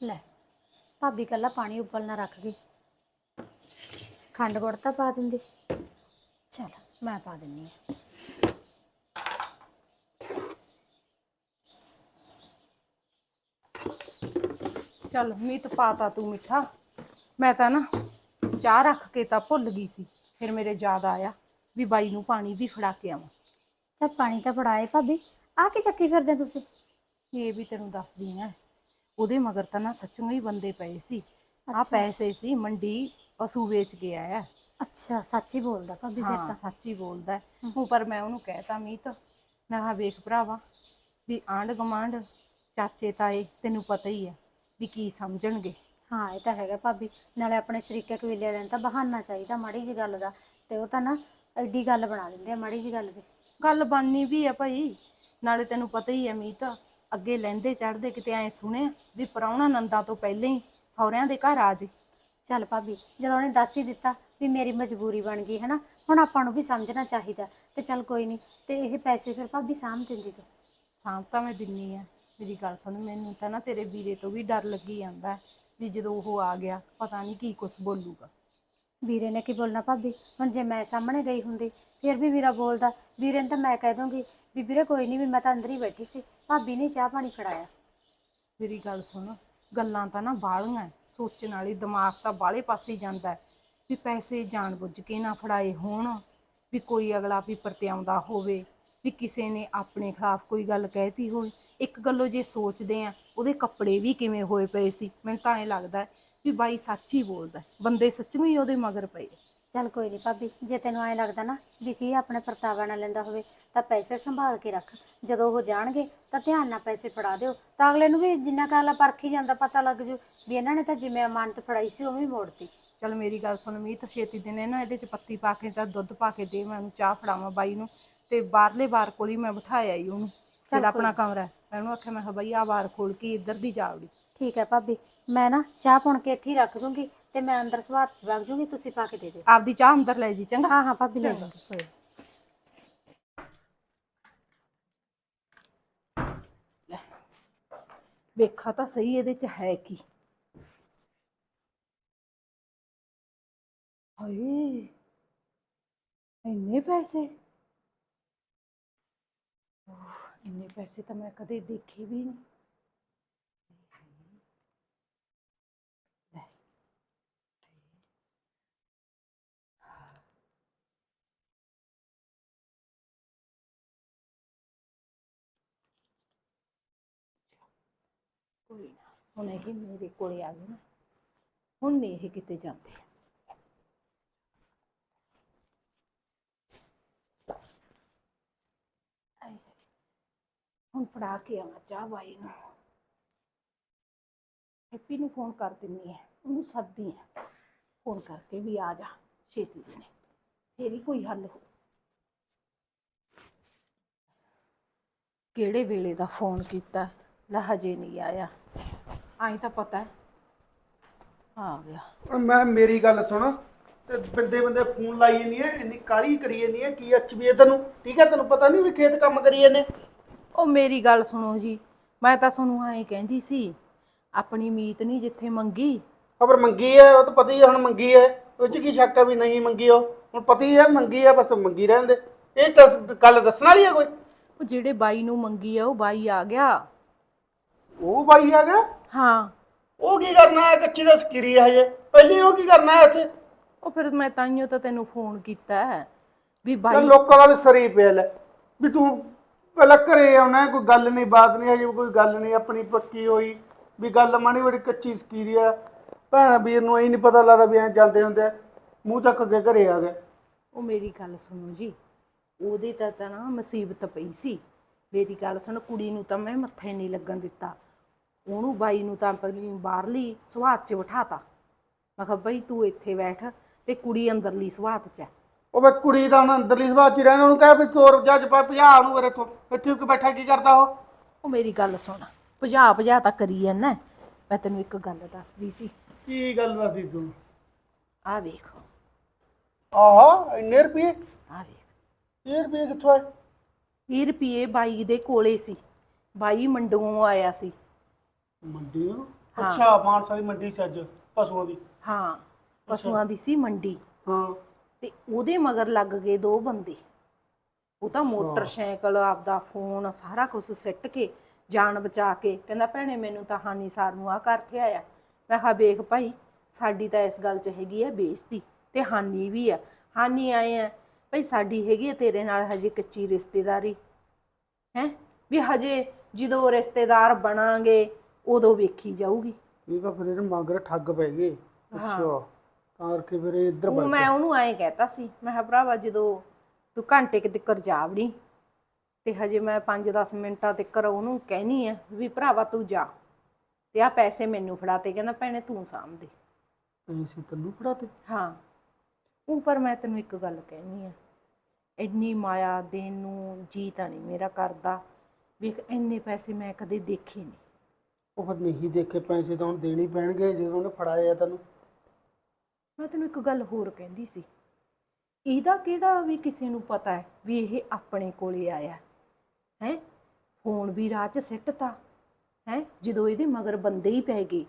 ਲੈ ਭਾਬੀ ਕੱਲਾ ਪਾਣੀ ਉਬਲਣਾ ਰੱਖ ਗਈ ਖੰਡ ਗੁੜ ਤਾਂ ਪਾ ਦਿੰਦੀ। ਚਲ ਮੈਂ ਪਾ ਦਿੰਨੀ ਆ ਚੱਲ ਮੀਤ ਪਾਤਾ ਤੂੰ ਮਿੱਠਾ। ਮੈਂ ਤਾਂ ਨਾ ਚਾਹ ਰੱਖ ਕੇ ਤਾਂ ਭੁੱਲ ਗਈ ਸੀ ਫਿਰ ਮੇਰੇ ਯਾਦ ਆਇਆ। ਵੀ ਬਾਈ ਨੂੰ ਪਾਣੀ ਵੀ ਫੜਾ ਕੇ ਆਵਾਂ। ਤਾਂ ਪਾਣੀ ਤਾਂ ਫੜਾਏ ਭਾਬੀ ਆ ਕੀ ਚੱਕੀ ਫਿਰਦੇ ਤੁਸੀਂ? ਇਹ ਵੀ ਤੈਨੂੰ ਦੱਸਦੀ ਆ ਉਹਦੇ ਮਗਰ ਤਾਂ ਨਾ ਸੱਚੂਆਂ ਹੀ ਬੰਦੇ ਪਏ ਸੀ। ਆ ਪੈਸੇ ਸੀ ਮੰਡੀ ਪਸ਼ੂ ਵੇਚ ਕੇ ਆਇਆ। ਅੱਛਾ ਸੱਚ ਬੋਲਦਾ ਭਾਬੀ ਫਿਰ ਤਾਂ। ਸੱਚ ਬੋਲਦਾ। ਹੈ। ਉਹ ਪਰ ਮੈਂ ਉਹਨੂੰ ਕਹਿਤਾ ਮੀਤ ਮੈਂ ਕਿਹਾ ਵੇਖ ਭਰਾਵਾ ਵੀ ਆਂਢ ਗੁਆਂਢ ਚਾਚੇ ਤਾਏ ਤੈਨੂੰ ਪਤਾ ਹੀ ਹੈ ਵੀ ਕੀ ਸਮਝਣਗੇ। ਹਾਂ ਇਹ ਤਾਂ ਹੈਗਾ ਭਾਬੀ। ਨਾਲੇ ਆਪਣੇ ਸ਼ਰੀਕੇ ਕਬੀਲੇ ਦੇ ਤਾਂ ਬਹਾਨਾ ਚਾਹੀਦਾ ਮਾੜੀ ਜੀ ਗੱਲ ਦਾ। ਤੇ ਉਹ ਤਾਂ ਨਾ ਐਡੀ ਗੱਲ ਬਣਾ ਦਿੰਦੇ ਆ, ਮਾੜੀ ਜੀ ਗੱਲ 'ਤੇ। ਗੱਲ ਬਣਨੀ ਵੀ ਆ ਭਾਈ, ਨਾਲੇ ਤੈਨੂੰ ਪਤਾ ਹੀ ਹੈ ਮੀਤ, ਅੱਗੇ ਲੈਂਦੇ ਚੜਦੇ ਕਿਤੇ ਐ ਸੁਣਿਆ ਵੀ ਪ੍ਰਾਹੁਣਾ ਨੰਦਾ ਤੋਂ ਪਹਿਲਾਂ ਹੀ ਸਹੁਰਿਆਂ ਦੇ ਘਰ ਆ ਜੇ। ਚੱਲ ਭਾਬੀ, ਜਦੋਂ ਉਹਨੇ ਦੱਸ ਹੀ ਦਿੱਤਾ ਵੀ ਮੇਰੀ ਮਜਬੂਰੀ ਬਣ ਗਈ ਹੈ ਨਾ ਹੁਣ ਆਪਾਂ ਨੂੰ ਵੀ ਸਮਝਣਾ ਚਾਹੀਦਾ ਤੇ ਚੱਲ ਕੋਈ ਨਹੀਂ, ਤੇ ਇਹ ਪੈਸੇ ਫਿਰ ਭਾਬੀ ਸਾਂਭ ਦਿੰਦੀ ਤੂੰ। ਸਾਂਭ ਤਾਂ ਮੈਂ ਦਿੰਨੀ ਆ। ਮੇਰੀ ਗੱਲ ਸੁਣ, ਮੈਨੂੰ ਤਾਂ ਨਾ ਤੇਰੇ ਵੀਰੇ ਤੋਂ ਵੀ ਡਰ ਲੱਗੀ ਜਾਂਦਾ ਵੀ ਜਦੋਂ ਉਹ ਆ ਗਿਆ, ਪਤਾ ਨਹੀਂ ਕੀ ਕੁਝ ਬੋਲੂਗਾ। ਵੀਰੇ ਨੇ ਕੀ ਬੋਲਣਾ ਭਾਬੀ ਹੁਣ ਜੇ ਮੈਂ ਸਾਹਮਣੇ ਗਈ ਹੁੰਦੀ ਫਿਰ ਵੀ ਵੀਰਾ ਬੋਲਦਾ ਵੀਰੇ ਨੂੰ ਤਾਂ ਮੈਂ ਕਹਿ ਦੂੰਗੀ ਵੀ ਵੀਰੇ ਕੋਈ ਨਹੀਂ ਵੀ ਮੈਂ ਤਾਂ ਅੰਦਰ ਹੀ ਬੈਠੀ ਸੀ ਭਾਬੀ ਨੇ ਚਾਹ ਪਾਣੀ ਫੜਾਇਆ ਮੇਰੀ ਗੱਲ ਸੁਣ ਗੱਲਾਂ ਤਾਂ ਨਾ ਬਾਹਲੀਆਂ ਐ, ਸੋਚਣ ਵਾਲੀ ਦਿਮਾਗ ਤਾਂ ਬਾਹਲੇ ਪਾਸੇ ਜਾਂਦਾ ਹੈ। ਵੀ ਪੈਸੇ ਜਾਣ ਬੁੱਝ ਕੇ ਨਾ ਫੜਾਏ ਹੋਣ ਵੀ ਕੋਈ ਅਗਲਾ ਵੀ ਪਰਤਿਆਉਂਦਾ ਹੋਵੇ ਵੀ ਕਿਸੇ ਨੇ ਆਪਣੇ ਖਿਲਾਫ ਕੋਈ ਗੱਲ ਕਹਿਤੀ ਹੋਵੇ ਇੱਕ ਗੱਲੋਂ ਜੇ ਸੋਚਦੇ ਆ ਉਹਦੇ ਕੱਪੜੇ ਵੀ ਕਿਵੇਂ ਹੋਏ ਪਏ ਸੀ ਮੈਨੂੰ ਤਾਂ ਐ ਲੱਗਦਾ ਹੈ ਵੀ ਬਾਈ ਸੱਚ ਹੀ ਬੋਲਦਾ। ਬੰਦੇ ਸੱਚੀਓ ਹੀ ਉਹਦੇ ਮਗਰ ਪਏ ਚੱਲ ਕੋਈ ਨਹੀਂ ਭਾਬੀ ਜੇ ਤੈਨੂੰ ਐਂ ਲੱਗਦਾ ਨਾ ਵੀ ਕੀ ਆਪਣੇ ਪਰਤਾਵਾ ਨਾਲ ਲੈਂਦਾ ਹੋਵੇ ਤਾਂ ਪੈਸੇ ਸੰਭਾਲ ਕੇ ਰੱਖ। ਜਦੋਂ ਉਹ ਜਾਣਗੇ ਤਾਂ ਧਿਆਨ ਨਾਲ ਪੈਸੇ ਫੜਾ ਦਿਓ। ਤਾਂ ਅਗਲੇ ਨੂੰ ਵੀ ਜਿੰਨਾ ਕਾਲਾ ਪਰਖੀ ਜਾਂਦਾ ਪਤਾ ਲੱਗ ਜੂ ਵੀ ਇਹਨਾਂ ਨੇ ਤਾਂ ਜਿਵੇਂ ਅਮਾਨਤ ਫੜਾਈ ਸੀ ਉਵੇਂ ਮੋੜਤੀ। ਚਲ ਮੇਰੀ ਗੱਲ ਸੁਣ ਮੀਤ ਛੇਤੀ ਦਿਨੇ ਨਾ ਇਹਦੇ ਚ ਪੱਤੀ ਪਾ ਕੇ ਤਾਂ ਦੁੱਧ ਪਾ ਕੇ ਦੇ ਮੈਂ ਉਹਨੂੰ ਚਾਹ ਫੜਾਵਾਂ ਬਾਈ ਨੂੰ। ਤੇ ਬਾਹਰਲੇ ਬਾਰ ਕੋਲ ਹੀ ਮੈਂ ਬਿਠਾਇਆ ਹੀ ਉਹਨੂੰ। ਜਿਹੜਾ ਆਪਣਾ ਕਮਰਾ ਹੈ। ਮੈਂ ਉਹਨੂੰ ਆਖਿਆ ਮੈਂ ਕਿਹਾ ਬਈ ਆ ਬਾਰ ਖੋਲ ਕੇ ਇੱਧਰ ਦੀ ਜਾਵੜੀ ਠੀਕ ਹੈ ਭਾਬੀ ਮੈਂ ਨਾ ਚਾਹ ਪੁਣ ਕੇ ਇੱਥੇ ਹੀ ਰੱਖ ਦੂੰਗੀ ਤੇ ਮੈਂ ਅੰਦਰ ਸਵਾਤ ਚ ਵਗ ਜੂੰਗੀ ਤੁਸੀਂ ਪਾ ਕੇ ਦੇ ਦਿਓ। ਆਪਦੀ ਚਾਹ ਅੰਦਰ ਲੈ ਜੀ ਚੰਗਾ? ਹਾਂ ਹਾਂ ਭਾਬੀ ਲੈ ਜਾਊਂਗੀ ਵੇਖਾ ਤਾਂ ਸਹੀ ਇਹਦੇ ਚ ਹੈ ਕੀ। ਹਾਏ ਇੰਨੇ ਪੈਸੇ? ਓਹ, ਇੰਨੇ ਪੈਸੇ ਤਾਂ ਮੈਂ ਕਦੇ ਦੇਖੇ ਵੀ ਨਹੀਂ ਕੋਈ ਨਾ, ਹੁਣ ਇਹ ਮੇਰੇ ਕੋਲੇ ਆ ਗਏ ਨਾ। ਹੁਣ ਨਹੀਂ ਇਹ ਕਿਤੇ ਜਾਂਦੇ। ਆਏ ਹੁਣ ਫੜਾ ਕੇ ਆਵਾਂ ਚਾਹ ਬਾਈ ਨੂੰ। ਹੈਪੀ ਨੂੰ ਫੋਨ ਕਰ ਦਿੰਨੀ ਹੈ ਉਹਨੂੰ ਸੱਦਦੀ ਹੈ ਫੋਨ ਕਰਕੇ ਵੀ ਆ ਜਾ, ਛੇਤੀ ਦਿਨੇ। ਫੇਰ ਹੀ ਕੋਈ ਹੱਲ ਹੋ ਕਿਹੜੇ ਵੇਲੇ ਦਾ ਫੋਨ ਕੀਤਾ? ਲੈ ਹਜੇ ਨਹੀਂ ਆਇਆ। ਆਈ ਤਾਂ ਪਤਾ ਹੈ। ਆ ਗਿਆ। ਹੁਣ ਮੈਂ ਮੇਰੀ ਗੱਲ ਸੁਣ। ਤੇ ਬੰਦੇ ਬੰਦੇ ਫੋਨ ਲਾਈ ਨਹੀਂ ਐ ਇੰਨੀ ਕਾਲੀ ਕਰੀ ਨਹੀਂ ਐ ਕੀ ਅੱਛ ਵੀ ਇਹ ਤੈਨੂੰ? ਠੀਕ ਹੈ ਤੈਨੂੰ ਪਤਾ ਨਹੀਂ ਵੀ ਖੇਤ ਕੰਮ ਕਰੀ ਜਾਂਦੇ। ਉਹ ਮੇਰੀ ਗੱਲ ਸੁਣੋ ਜੀ ਮੈਂ ਤਾਂ ਤੁਹਾਨੂੰ ਐਂ ਕਹਿੰਦੀ ਸੀ ਆਪਣੀ ਮੀਤ ਨਹੀਂ ਜਿੱਥੇ ਮੰਗੀ। ਖਬਰ ਮੰਗੀ ਐ ਉਹ ਤਾਂ ਪਤਾ ਹੀ ਐ ਹੁਣ ਮੰਗੀ ਐ ਉਹ ਚ ਕੀ ਸ਼ੱਕ ਆ ਵੀ ਨਹੀਂ ਮੰਗੀ ਉਹ? ਹੁਣ ਪਤਾ ਹੀ ਐ ਮੰਗੀ ਐ ਬਸ ਮੰਗੀ ਰਹਿਣ ਦੇ। ਇਹ ਤਾਂ ਗੱਲ ਦੱਸਣ ਵਾਲੀ ਐ ਕੋਈ? ਉਹ ਜਿਹੜੇ ਬਾਈ ਨੂੰ ਮੰਗੀ ਆ ਉਹ ਬਾਈ ਆ ਗਿਆ। ਉਹ ਬਾਈ ਆ ਗਿਆ ਹਾਂ। ਉਹ ਕੀ ਕਰਨਾ ਹੈ? ਕੱਚੀ ਦਾ ਸਕਰੀ ਹੈ ਹਜੇ। ਪਹਿਲੀ ਉਹ ਕੀ ਕਰਨਾ ਹੈ ਇੱਥੇ? ਉਹ ਫਿਰ ਮੈਂ ਤਾਈਓ ਤਾਂ ਤੈਨੂੰ ਫੋਨ ਕੀਤਾ ਹੈ ਵੀ ਤਾਂ ਬਾਈ ਲੋਕਾਂ ਦਾ ਵੀ ਸਰੀ ਪਿਆ ਲੈ। ਵੀ ਤੂੰ ਪਹਿਲਾਂ ਘਰੇ ਆਉਣਾ ਕੋਈ ਗੱਲ ਨਹੀਂ ਬਾਤ ਨਹੀਂ ਹਜੇ ਕੋਈ ਗੱਲ ਨਹੀਂ ਆਪਣੀ ਪੱਕੀ ਹੋਈ। ਵੀ ਗੱਲ ਮਾਣੀ ਬੜੀ ਕੱਚੀ ਸਕੀਰੀ ਆ ਭੈਣ ਵੀਰ ਨੂੰ ਐ ਨਹੀਂ ਪਤਾ ਲੱਗਦਾ ਵੀ ਐ ਜਾਂਦੇ ਹੁੰਦੇ ਆ। ਮੂੰਹ ਚੱਕ ਕੇ ਘਰੇ ਆ ਗਏ। ਉਹ ਮੇਰੀ ਗੱਲ ਸੁਣੋ ਜੀ। ਉਹਦੇ ਤਾਂ ਤਾਂ ਨਾ ਮੁਸੀਬਤ ਪਈ ਸੀ। ਮੇਰੀ ਗੱਲ ਸੁਣ ਕੁੜੀ ਨੂੰ ਤਾਂ ਮੈਂ ਮੱਥੇ ਨਹੀਂ ਲੱਗਣ ਦਿੱਤਾ। ਉਹਨੂੰ ਬਾਈ ਨੂੰ ਤਾਂ ਆਪਣੀ ਬਾਹਰਲੀ ਸਵਾਤ 'ਚ ਬਿਠਾਤਾ। ਮੈਂ ਕਿਹਾ ਬਈ ਤੂੰ ਇੱਥੇ ਬੈਠ ਤੇ ਕੁੜੀ ਅੰਦਰਲੀ ਸਵਾਤ 'ਚ ਹੈ। ਉਹ ਵੇ ਕੁੜੀ ਦਾ ਹੁਣ ਅੰਦਰਲੀ ਸਭਾ ਚ ਹੀ ਰਹਿਣਾ ਉਹਨੂੰ ਕਹਿ ਵੀ ਤੋਰ ਜੱਜ ਪਾ 50 ਨੂੰ ਮੇਰੇ ਤੋਂ ਇੱਥੇ ਕਿ ਬੈਠਾ ਕੀ ਕਰਦਾ ਉਹ? ਉਹ ਮੇਰੀ ਗੱਲ ਸੁਣ ਭਜਾ ਭਜਾ ਤਾਂ ਕਰੀ ਜਾਂਦਾ। ਮੈਂ ਤੈਨੂੰ ਇੱਕ ਗੱਲ ਦੱਸਦੀ ਸੀ। ਕੀ ਗੱਲ ਦੱਸਦੀ ਤੂੰ? ਆਹ ਵੇਖ। ਆਹਾ ਇੰਨੇ ਰੁਪਏ? ਆਹ ਵੇਖ। ਇਹ ਰੁਪਏ ਕਿੱਥੋਂ ਆਏ? 20 ਰੁਪਏ ਬਾਈ ਦੇ ਕੋਲੇ ਸੀ। ਬਾਈ ਮੰਡੂੋਂ ਆਇਆ ਸੀ। ਮੰਡੀ ਨੂੰ? ਅੱਛਾ ਮਾਨਸਾ ਦੀ ਮੰਡੀ ਸੀ ਅੱਜ ਪਸ਼ੂਆਂ ਦੀ। ਹਾਂ ਪਸ਼ੂਆਂ ਦੀ ਸੀ ਮੰਡੀ। ਹਾਂ। ਤੇ ਉਹਦੇ ਮਗਰ ਲੱਗ ਗਏ ਦੋ ਬੰਦੇ। ਉਹ ਤਾਂ ਮੋਟਰਸਾਈਕਲ ਆਪਦਾ ਫੋਨ ਸਾਰਾ ਕੁਝ ਸਿੱਟ ਕੇ ਜਾਨ ਬਚਾ ਕੇ ਕਹਿੰਦਾ ਭੈਣੇ ਮੈਨੂੰ ਤਾਂ ਹਾਨੀ ਸਾਰ ਨੂੰ ਆ ਕਰਕੇ ਆਇਆ। ਮੈਂ ਕਿਹਾ ਵੇਖ ਭਾਈ ਸਾਡੀ ਤਾਂ ਇਸ ਗੱਲ 'ਚ ਹੈਗੀ ਆ ਬੇਇੱਜ਼ਤੀ ਤੇ ਹਾਨੀ ਵੀ ਆ। ਹਾਨੀ ਆਏ ਆ। ਭਾਈ ਸਾਡੀ ਹੈਗੀ ਆ ਤੇਰੇ ਨਾਲ ਹਜੇ ਕੱਚੀ ਰਿਸ਼ਤੇਦਾਰੀ। ਹੈ? ਵੀ ਹਜੇ ਜਦੋਂ ਰਿਸ਼ਤੇਦਾਰ ਬਣਾਂਗੇ ਉਦੋਂ ਵੇਖੀ ਜਾਊਗੀ। ਇਹ ਤਾਂ ਫਿਰ ਇਹਨੂੰ ਮਗਰ ਠੱਗ ਪੈ ਗਏ। ਅੱਛਾ ਤਾਂ ਕਰਕੇ ਫਿਰ ਇਹ ਇੱਧਰ ਉਹ ਮੈਂ ਉਹਨੂੰ ਐਂ ਕਹਿਤਾ ਸੀ ਮੈਂ ਕਿਹਾ ਭਰਾਵਾ ਜਦੋਂ ਤੂੰ ਘੰਟੇ ਕਿ ਤੱਕਰ ਜਾਵੜੀ ਤੇ ਹਜੇ ਮੈਂ 5-10 ਮਿੰਟਾਂ ਤੱਕਰ ਉਹਨੂੰ ਕਹਿਨੀ ਆ ਵੀ ਭਰਾਵਾ ਤੂੰ ਜਾ ਤੇ ਆ ਪੈਸੇ ਮੈਨੂੰ ਫੜਾ ਤੇ ਕਹਿੰਦਾ ਭੈਣੇ ਤੂੰ ਸਾਂਭ ਦੇ ਪੈਸੇ ਤੈਨੂੰ ਫੜਾਤੇ? ਹਾਂ। ਉਹ ਪਰ ਮੈਂ ਤੈਨੂੰ ਇੱਕ ਗੱਲ ਕਹਿਨੀ ਆ ਇੰਨੀ ਮਾਇਆ ਦੇਣ ਨੂੰ ਜੀ ਤਾਂ ਨਹੀਂ ਮੇਰਾ ਕਰਦਾ ਵੇਖ ਇੰਨੇ ਪੈਸੇ ਮੈਂ ਕਦੇ ਦੇਖੇ ਨਹੀਂ ਉਹ ਫਿਰ ਨਹੀਂ ਦੇਖੇ ਪੈਸੇ ਤਾਂ ਹੁਣ ਦੇਣੇ ਹੀ ਪੈਣਗੇ ਜਦੋਂ ਉਹਨੇ ਫੜਾਏ ਆ ਤੈਨੂੰ। ਮੈਂ ਤੈਨੂੰ ਇੱਕ ਗੱਲ ਹੋਰ ਕਹਿੰਦੀ ਸੀ। ਇਹਦਾ ਕਿਹੜਾ ਵੀ ਕਿਸੇ ਨੂੰ ਪਤਾ ਹੈ ਵੀ ਇਹ ਆਪਣੇ ਕੋਲੇ ਆਇਆ ਹੈ? ਫੋਨ ਵੀ ਰਾਹ 'ਚ ਸਿੱਟਤਾ ਹੈ? ਜਦੋਂ ਇਹਦੇ ਮਗਰ ਬੰਦੇ ਹੀ ਪੈ ਗਏ।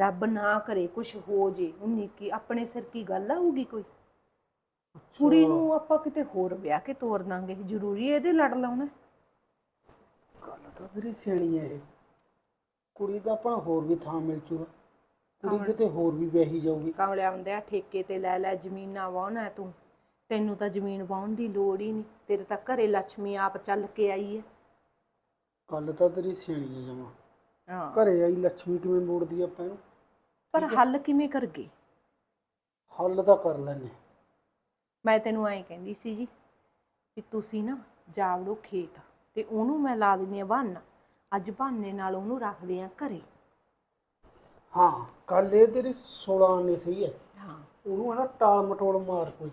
ਰੱਬ ਨਾ ਕਰੇ ਕੁਝ ਹੋ ਜੇ ਉਨੀ ਕੀ ਆਪਣੇ ਸਿਰ ਕੀ ਗੱਲ ਆਊਗੀ ਕੋਈ? ਕੁੜੀ ਨੂੰ ਆਪਾਂ ਕਿਤੇ ਹੋਰ ਵਿਆਹ ਕੇ ਤੋਰ ਦਾਂਗੇ ਜ਼ਰੂਰੀ ਹੈ ਇਹਦੇ ਲੜ ਲਾਉਣਾ। ਗੱਲ ਤਾਂ ਤੇਰੀ ਸਿਆਣੀ ਹੈ ਇਹ। ਕੁੜੀ ਦਾ ਆਪਾਂ ਹੋਰ ਵੀ ਥਾਂ ਮਿਲ ਜੂਗਾ। ਕੁੜੀ ਕਿਤੇ ਹੋਰ ਵੀ ਵਿਆਹੀ ਜਾਊਗੀ। ਕਮਲਿਆ ਹੁੰਦਿਆ ਠੇਕੇ ਤੇ ਲੈ ਲੈ ਜ਼ਮੀਨਾਂ ਵਾਹੁਣਾ ਤੂੰ। ਤੈਨੂੰ ਤਾਂ ਜ਼ਮੀਨ ਵਾਹੁਣ ਦੀ ਲੋੜ ਹੀ ਨਹੀਂ। ਤੇਰੇ ਤਾਂ ਘਰੇ ਲక్ష్ਮੀ ਆਪ ਚੱਲ ਕੇ ਆਈ ਹੈ ਗੱਲ ਤਾਂ ਤੇਰੀ ਸਿਆਣੀ ਜਮਾ। ਹਾਂ। ਘਰੇ ਆਈ ਲక్ష్ਮੀ ਕਿਵੇਂ ਮੋੜਦੀ ਆ ਆਪਾਂ ਇਹਨੂੰ? ਪਰ ਹੱਲ ਕਿਵੇਂ ਕਰਗੇ ਹੱਲ ਤਾਂ ਕਰ ਲੈਨੇ ਮੈਂ ਤੈਨੂੰ ਐਂ ਕਹਿੰਦੀ ਸੀ ਜੀ ਵੀ ਤੁਸੀਂ ਨਾ ਜਾਵੜੋ ਖੇਤ ਤੇ ਉਹਨੂੰ ਮੈਂ ਲਾ ਦਿੰਦੀ ਆ ਬੰਨ ਅੱਜ ਬਹਾਨੇ ਨਾਲ ਉਹਨੂੰ ਰੱਖਦੇ ਆ ਘਰੇ। ਹਾਂ ਗੱਲ ਇਹ ਤੇਰੀ 16 ਨੇ ਸਹੀ ਹੈ। ਹਾਂ। ਉਹਨੂੰ ਹਨਾ ਟਾਲ ਮਟੋਲ ਮਾਰ ਕੋਈ।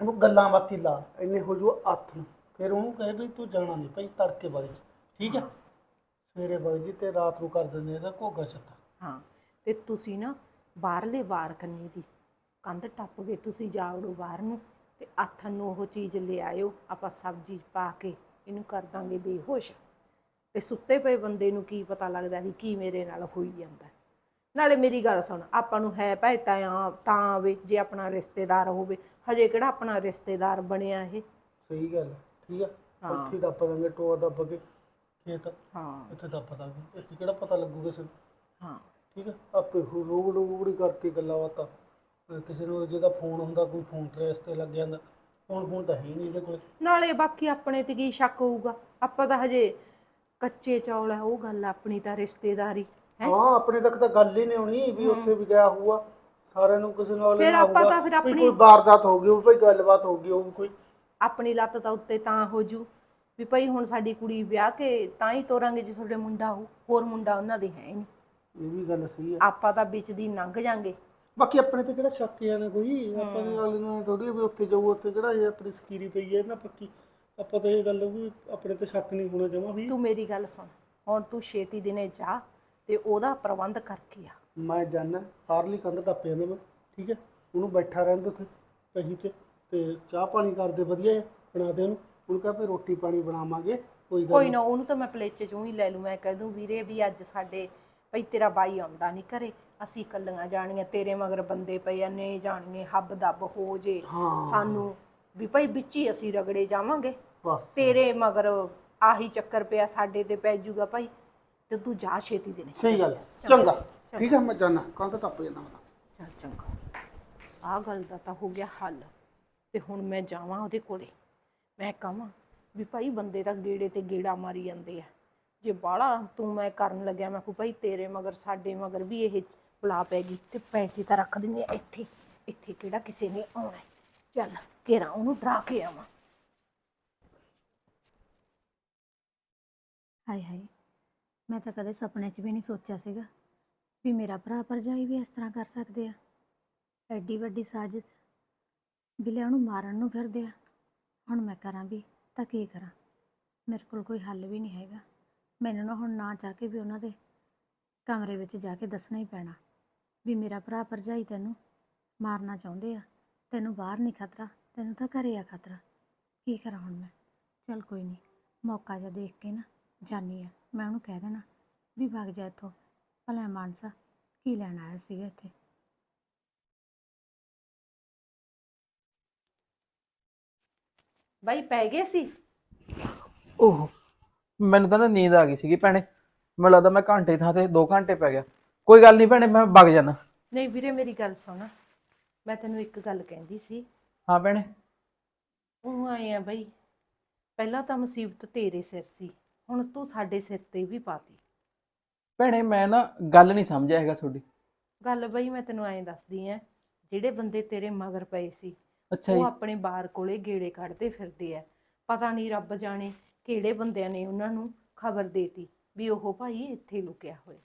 ਉਹਨੂੰ ਗੱਲਾਂ ਬਾਤੀ ਲਾ ਇੰਨੇ ਹੋ ਜੂ ਹੱਥ ਨੂੰ। ਫਿਰ ਉਹਨੂੰ ਕਹੇ ਵੀ ਤੂੰ ਜਾਣਾ ਨਹੀਂ ਭਾਈ ਤੜਕੇ ਵਗ ਜਾ ਠੀਕ ਹੈ? ਸਵੇਰੇ ਵਗ ਜੀ ਤੇ ਰਾਤ ਨੂੰ ਕਰ ਦਿੰਦੇ ਇਹਦਾ ਘੋਗਾ ਛੱਤਾ। ਹਾਂ। ਤੇ ਤੁਸੀਂ ਨਾ ਬਾਹਰਲੇ ਵਾਰ ਕੰਨੀ ਦੀ ਕੰਧ ਟੱਪ ਕੇ ਤੁਸੀਂ ਜਾਵੜੋ ਬਾਹਰ ਨੂੰ ਤੇ ਆਥਣ ਨੂੰ ਉਹ ਚੀਜ਼ ਲੈ ਆਇਓ ਆਪਾਂ ਸਬਜ਼ੀ ਪਾ ਕੇ ਇਹਨੂੰ ਕਰ ਦਾਂਗੇ ਬੇਹੋਸ਼। ਤੇ ਸੁੱਤੇ ਪਏ ਬੰਦੇ ਨੂੰ ਕੀ ਪਤਾ ਲੱਗਦਾ ਵੀ ਕੀ ਮੇਰੇ ਨਾਲ ਹੋਈ ਜਾਂਦਾ। ਨਾਲੇ ਮੇਰੀ ਗੱਲ ਸੁਣ ਆਪਾਂ ਨੂੰ ਹੈ ਭਾਈ ਤਾਂ ਆ- ਤਾਂ ਆਵੇ ਜੇ ਆਪਣਾ ਰਿਸ਼ਤੇਦਾਰ ਹੋਵੇ। ਹਜੇ ਕਿਹੜਾ ਆਪਣਾ ਰਿਸ਼ਤੇਦਾਰ ਬਣਿਆ ਇਹ? ਸਹੀ ਗੱਲ ਹੈ, ਠੀਕ ਹਾਂ। ਇੱਥੇ ਦੱਪ ਦਾਂਗੇ ਟੋਆ ਦੱਬ ਕੇ ਖੇਤ। ਹਾਂ। ਇੱਥੇ ਦੱਪ ਦਾਂਗੇ। ਇੱਥੇ ਕਿਹੜਾ ਪਤਾ ਲੱਗੂਗਾ ਨੂੰ ਹਾਂ। ਠੀਕ ਹੈ ਆਪੇ ਰੋਗ ਡੋਗੜੀ ਕਰਕੇ ਗੱਲਾਂ ਬਾਤਾਂ। ਅਹ ਕਿਸੇ ਨੂੰ ਜਿਹਦਾ ਫੋਨ ਹੁੰਦਾ ਕੋਈ ਫੋਨ ਟ੍ਰੇਸ ਤੇ ਲੱਗ ਜਾਂਦਾ। ਫੋਨ ਫੋਨ ਤਾਂ ਹੈ ਹੀ ਨਹੀਂ ਇਹਦੇ ਕੋਲ। ਨਾਲੇ ਬਾਕੀ ਆਪਣੇ ਤੇ ਕੀ ਸ਼ੱਕ ਹੋਊਗਾ? ਆਪਾਂ ਤਾਂ ਹਜੇ ਕੱਚੇ ਚੌਲ ਹੈ ਉਹ ਗੱਲ ਆਪਣੀ ਤਾਂ ਰਿਸ਼ਤੇਦਾਰੀ ਹੈ? ਹਾਂ ਆਪਣੇ ਤੱਕ ਤਾਂ ਗੱਲ ਹੀ ਨਹੀਂ ਹੋਣੀ ਵੀ ਉੱਥੇ ਵੀ ਗਿਆ ਹੋਊਗਾ ਸਾਰਿਆਂ ਨੂੰ ਕਿਸੇ ਨਾਲ ਫਿਰ ਆਪਾਂ ਤਾਂ ਫਿਰ ਆਪਣੀ- ਕੋਈ ਵਾਰਦਾਤ ਹੋ ਗਈ ਉਹ ਕੋਈ ਗੱਲਬਾਤ ਹੋ ਗਈ ਉਹ ਕੋਈ ਆਪਣੀ ਲੱਤ ਤਾਂ ਉੱਤੇ ਤਾਂ ਹੋ ਜੂ ਵੀ ਭਈ ਹੁਣ ਸਾਡੀ ਕੁੜੀ ਵਿਆਹ ਕੇ ਤਾਂ ਹੀ ਤੋਰਾਂਗੇ ਜੇ ਤੁਹਾਡੇ ਮੁੰਡਾ ਹੋ ਹੋਰ ਮੁੰਡਾ ਉਹਨਾਂ ਦੇ ਹੈ ਨਹੀਂ। ਇਹ ਵੀ ਗੱਲ ਸਹੀ ਹੈ ਆਪਾਂ ਤਾਂ ਵਿੱਚ ਦੀ ਲੰਘ ਜਾਾਂਗੇ। ਬਾਕੀ ਆਪਣੇ ਤੇ ਕਿਹੜਾ ਸ਼ੱਕ ਜਾਣਾ ਕੋਈ? ਆਪਾਂ ਦੇ ਨਾਲ ਨੂੰ ਥੋੜੀ ਵੀ ਉੱਥੇ ਜਾਊ ਉੱਥੇ ਕਿਹੜਾ ਇਹ ਆਪਣੀ ਸਕੀਰੀ ਪਈ ਹੈ ਨਾ ਪੱਕੀ ਆਪਾਂ ਤਾਂ ਇਹ ਗੱਲ ਵੀ ਆਪਣੇ ਤੇ ਸ਼ੱਕ ਨਹੀਂ ਹੋਣਾ ਜਮਾ ਵੀ। ਤੂੰ ਮੇਰੀ ਗੱਲ ਸੁਣ। ਹੁਣ ਤੂੰ ਛੇਤੀ ਦਿਨੇ ਜਾ ਤੇ ਉਹਦਾ ਪ੍ਰਬੰਧ ਕਰਕੇ ਆ। ਮੈਂ ਜਾਣਾ ਹਾਰਲੀ ਕੰਧ ਟੱਪ ਜਾਂਦਾ ਮੈਂ ਠੀਕ ਹੈ? ਉਹਨੂੰ ਬੈਠਾ ਰਹਿੰਦੇ ਉੱਥੇ ਕਹੀ ਤੇ ਤੇ ਚਾਹ ਪਾਣੀ ਕਰਦੇ ਵਧੀਆ ਜਿਹਾ, ਬਣਾ ਦੇ ਉਹਨੂੰ। ਉਹਨੂੰ ਕਹਾਂ ਵੀ ਰੋਟੀ ਪਾਣੀ ਬਣਾਵਾਂਗੇ ਕੋਈ ਗੱਲ ਕੋਈ ਨਾ। ਉਹਨੂੰ ਤਾਂ ਮੈਂ ਪਲੇਚੇ ਚੋਂ ਹੀ ਲੈ ਲੂ ਮੈਂ ਕਹਿ ਦੂੰ ਵੀਰੇ ਵੀ ਅੱਜ ਸਾਡੇ ਭਈ ਤੇਰਾ ਬਾਈ ਆਉਂਦਾ ਨਹੀਂ ਘਰੇ ਅਸੀਂ ਕੱਲੀਆਂ ਜਾਣੀਆਂ ਤੇਰੇ ਮਗਰ ਬੰਦੇ ਪਏ ਆ ਨੇ ਜਾਣੀਏ ਹੱਬ ਦੱਬ ਹੋ ਜੇ ਹਾਂ। ਸਾਨੂੰ ਵੀ ਭਈ ਵਿੱਚ ਹੀ ਅਸੀਂ ਰਗੜੇ ਜਾਵਾਂਗੇ। ਬਸ। ਤੇਰੇ ਮਗਰ ਆਹੀ ਚੱਕਰ ਪਿਆ ਸਾਡੇ ਤੇ ਪੈ ਜਾਊਗਾ ਭਾਈ। ਤੇ ਤੂੰ ਜਾ ਛੇਤੀ ਦੇ ਨੇ ਸਹੀ ਗੱਲ ਹੈ। ਚੰਗਾ। ਠੀਕ ਹੈ ਮੈਂ ਜਾਣਾ ਕੰਧ ਟੱਪ ਜਾਣਾ ਮੈਂ। ਚੱਲ ਚੰਗਾ। ਆਹ ਗੱਲ ਦਾ ਤਾਂ ਹੋ ਗਿਆ ਹੱਲ। ਤੇ ਹੁਣ ਮੈਂ ਜਾਵਾਂ ਉਹਦੇ ਕੋਲੇ। ਮੈਂ ਕਹਾਂ ਵੀ ਭਾਈ ਬੰਦੇ ਤਾਂ ਗੇੜੇ ਤੇ ਗੇੜਾ ਮਾਰੀ ਜਾਂਦੇ ਆ। ਜੇ ਬਾਹਲਾ ਤੂੰ ਮੈਂ ਕਰਨ ਲੱਗਿਆ ਮੈਂ ਕੋ ਭਾਈ ਤੇਰੇ ਮਗਰ ਸਾਡੇ ਮਗਰ ਵੀ ਇਹ ਬੁਲਾ ਪੈ ਗਈ। ਤੇ ਪੈਸੇ ਤਾਂ ਰੱਖ ਦਿੰਦੇ ਆ ਇੱਥੇ। ਇੱਥੇ ਕਿਹੜਾ ਕਿਸੇ ਨੇ ਆਉਣਾ ਹੈ। ਚੱਲ ਘੇਰਾ ਉਹਨੂੰ ਡਰਾ ਕੇ ਆਵਾਂ। ਹਾਏ ਹਾਏ, ਮੈਂ ਤਾਂ ਕਦੇ ਸੁਪਨੇ 'ਚ ਵੀ ਨਹੀਂ ਸੋਚਿਆ ਸੀਗਾ ਵੀ ਮੇਰਾ ਭਰਾ ਭਰਜਾਈ ਵੀ ਇਸ ਤਰ੍ਹਾਂ ਕਰ ਸਕਦੇ ਆ। ਐਡੀ ਵੱਡੀ ਸਾਜ਼ਿਸ਼ ਵੀ ਉਹਨੂੰ ਮਾਰਨ ਨੂੰ ਫਿਰਦੇ ਆ। ਹੁਣ ਮੈਂ ਕਰਾਂ ਵੀ ਤਾਂ ਕੀ ਕਰਾਂ? ਮੇਰੇ ਕੋਲ ਕੋਈ ਹੱਲ ਵੀ ਨਹੀਂ ਹੈਗਾ। ਮੈਨੂੰ ਨਾ ਹੁਣ ਨਾ ਚਾਹ ਕੇ ਵੀ ਉਹਨਾਂ ਦੇ ਕਮਰੇ ਵਿੱਚ ਜਾ ਕੇ ਦੱਸਣਾ ਹੀ ਪੈਣਾ ਵੀ ਮੇਰਾ ਭਰਾ ਭਰਜਾਈ ਤੈਨੂੰ ਮਾਰਨਾ ਚਾਹੁੰਦੇ ਆ। ਤੈਨੂੰ ਬਾਹਰ ਨਹੀਂ ਖਤਰਾ ਤੈਨੂੰ ਤਾਂ ਘਰੇ ਆ ਖਤਰਾ। ਕੀ ਕਰਾਂ ਹੁਣ ਮੈਂ? ਚਲ ਕੋਈ ਨਹੀਂ ਮੌਕਾ ਜਿਹਾ ਦੇਖ ਕੇ ਨਾ ਜਾਨੀ ਆ। ਮੈਂ ਉਹਨੂੰ ਕਹਿ ਦੇਣਾ ਵੀ ਭੱਗ ਜਾ ਇੱਥੋਂ। ਭਲਾ ਮਾਨਸਾ ਕੀ ਲੈਣ ਆਇਆ ਸੀਗਾ ਇੱਥੇ? ਬਾਈ ਪੈ ਗਏ ਸੀ? ਓਹ ਮੈਨੂੰ ਤਾਂ ਨਾ ਨੀਂਦ ਆ ਗਈ ਸੀਗੀ ਭੈਣੇ। ਮੈਨੂੰ ਲੱਗਦਾ ਮੈਂ ਘੰਟੇ ਥਾਂ ਤੇ 2 ਘੰਟੇ ਪੈ ਗਿਆ। ਕੋਈ ਗੱਲ ਨਹੀਂ ਭੈਣੇ ਮੈਂ ਵਗ ਜਾਣਾ ਨਹੀਂ ਵੀਰੇ ਮੇਰੀ ਗੱਲ ਸੁਣ। ਮੈਂ ਤੈਨੂੰ ਇੱਕ ਗੱਲ ਕਹਿੰਦੀ ਸੀ। ਹਾਂ ਭੈਣੇ। ਉਹ ਆਏ ਆ ਬਈ। ਪਹਿਲਾਂ ਤਾਂ ਮੁਸੀਬਤ ਤੇਰੇ ਸਿਰ ਸੀ ਹੁਣ ਤੂੰ ਸਾਡੇ ਸਿਰ ਤੇ ਵੀ ਪਾਤੀ ਭੈਣੇ ਮੈਂ ਨਾ ਗੱਲ ਨਹੀਂ ਸਮਝਿਆ ਹੈਗਾ ਤੁਹਾਡੀ। ਗੱਲ ਬਈ ਮੈਂ ਤੈਨੂੰ ਐਂ ਦੱਸਦੀ ਆ ਜਿਹੜੇ ਬੰਦੇ ਤੇਰੇ ਮਗਰ ਪਏ ਸੀ ਅੱਛਾ ਉਹ ਆਪਣੇ ਬਾਰ ਕੋਲੇ ਗੇੜੇ ਕੱਢਦੇ ਫਿਰਦੇ ਆ। ਪਤਾ ਨਹੀਂ ਰੱਬ ਜਾਣੇ ਕਿਹੜੇ ਬੰਦਿਆਂ ਨੇ ਉਹਨਾਂ ਨੂੰ ਖਬਰ ਦੇਤੀ ਵੀ ਉਹ ਭਾਈ ਇੱਥੇ ਲੁਕਿਆ ਹੋਇਆ।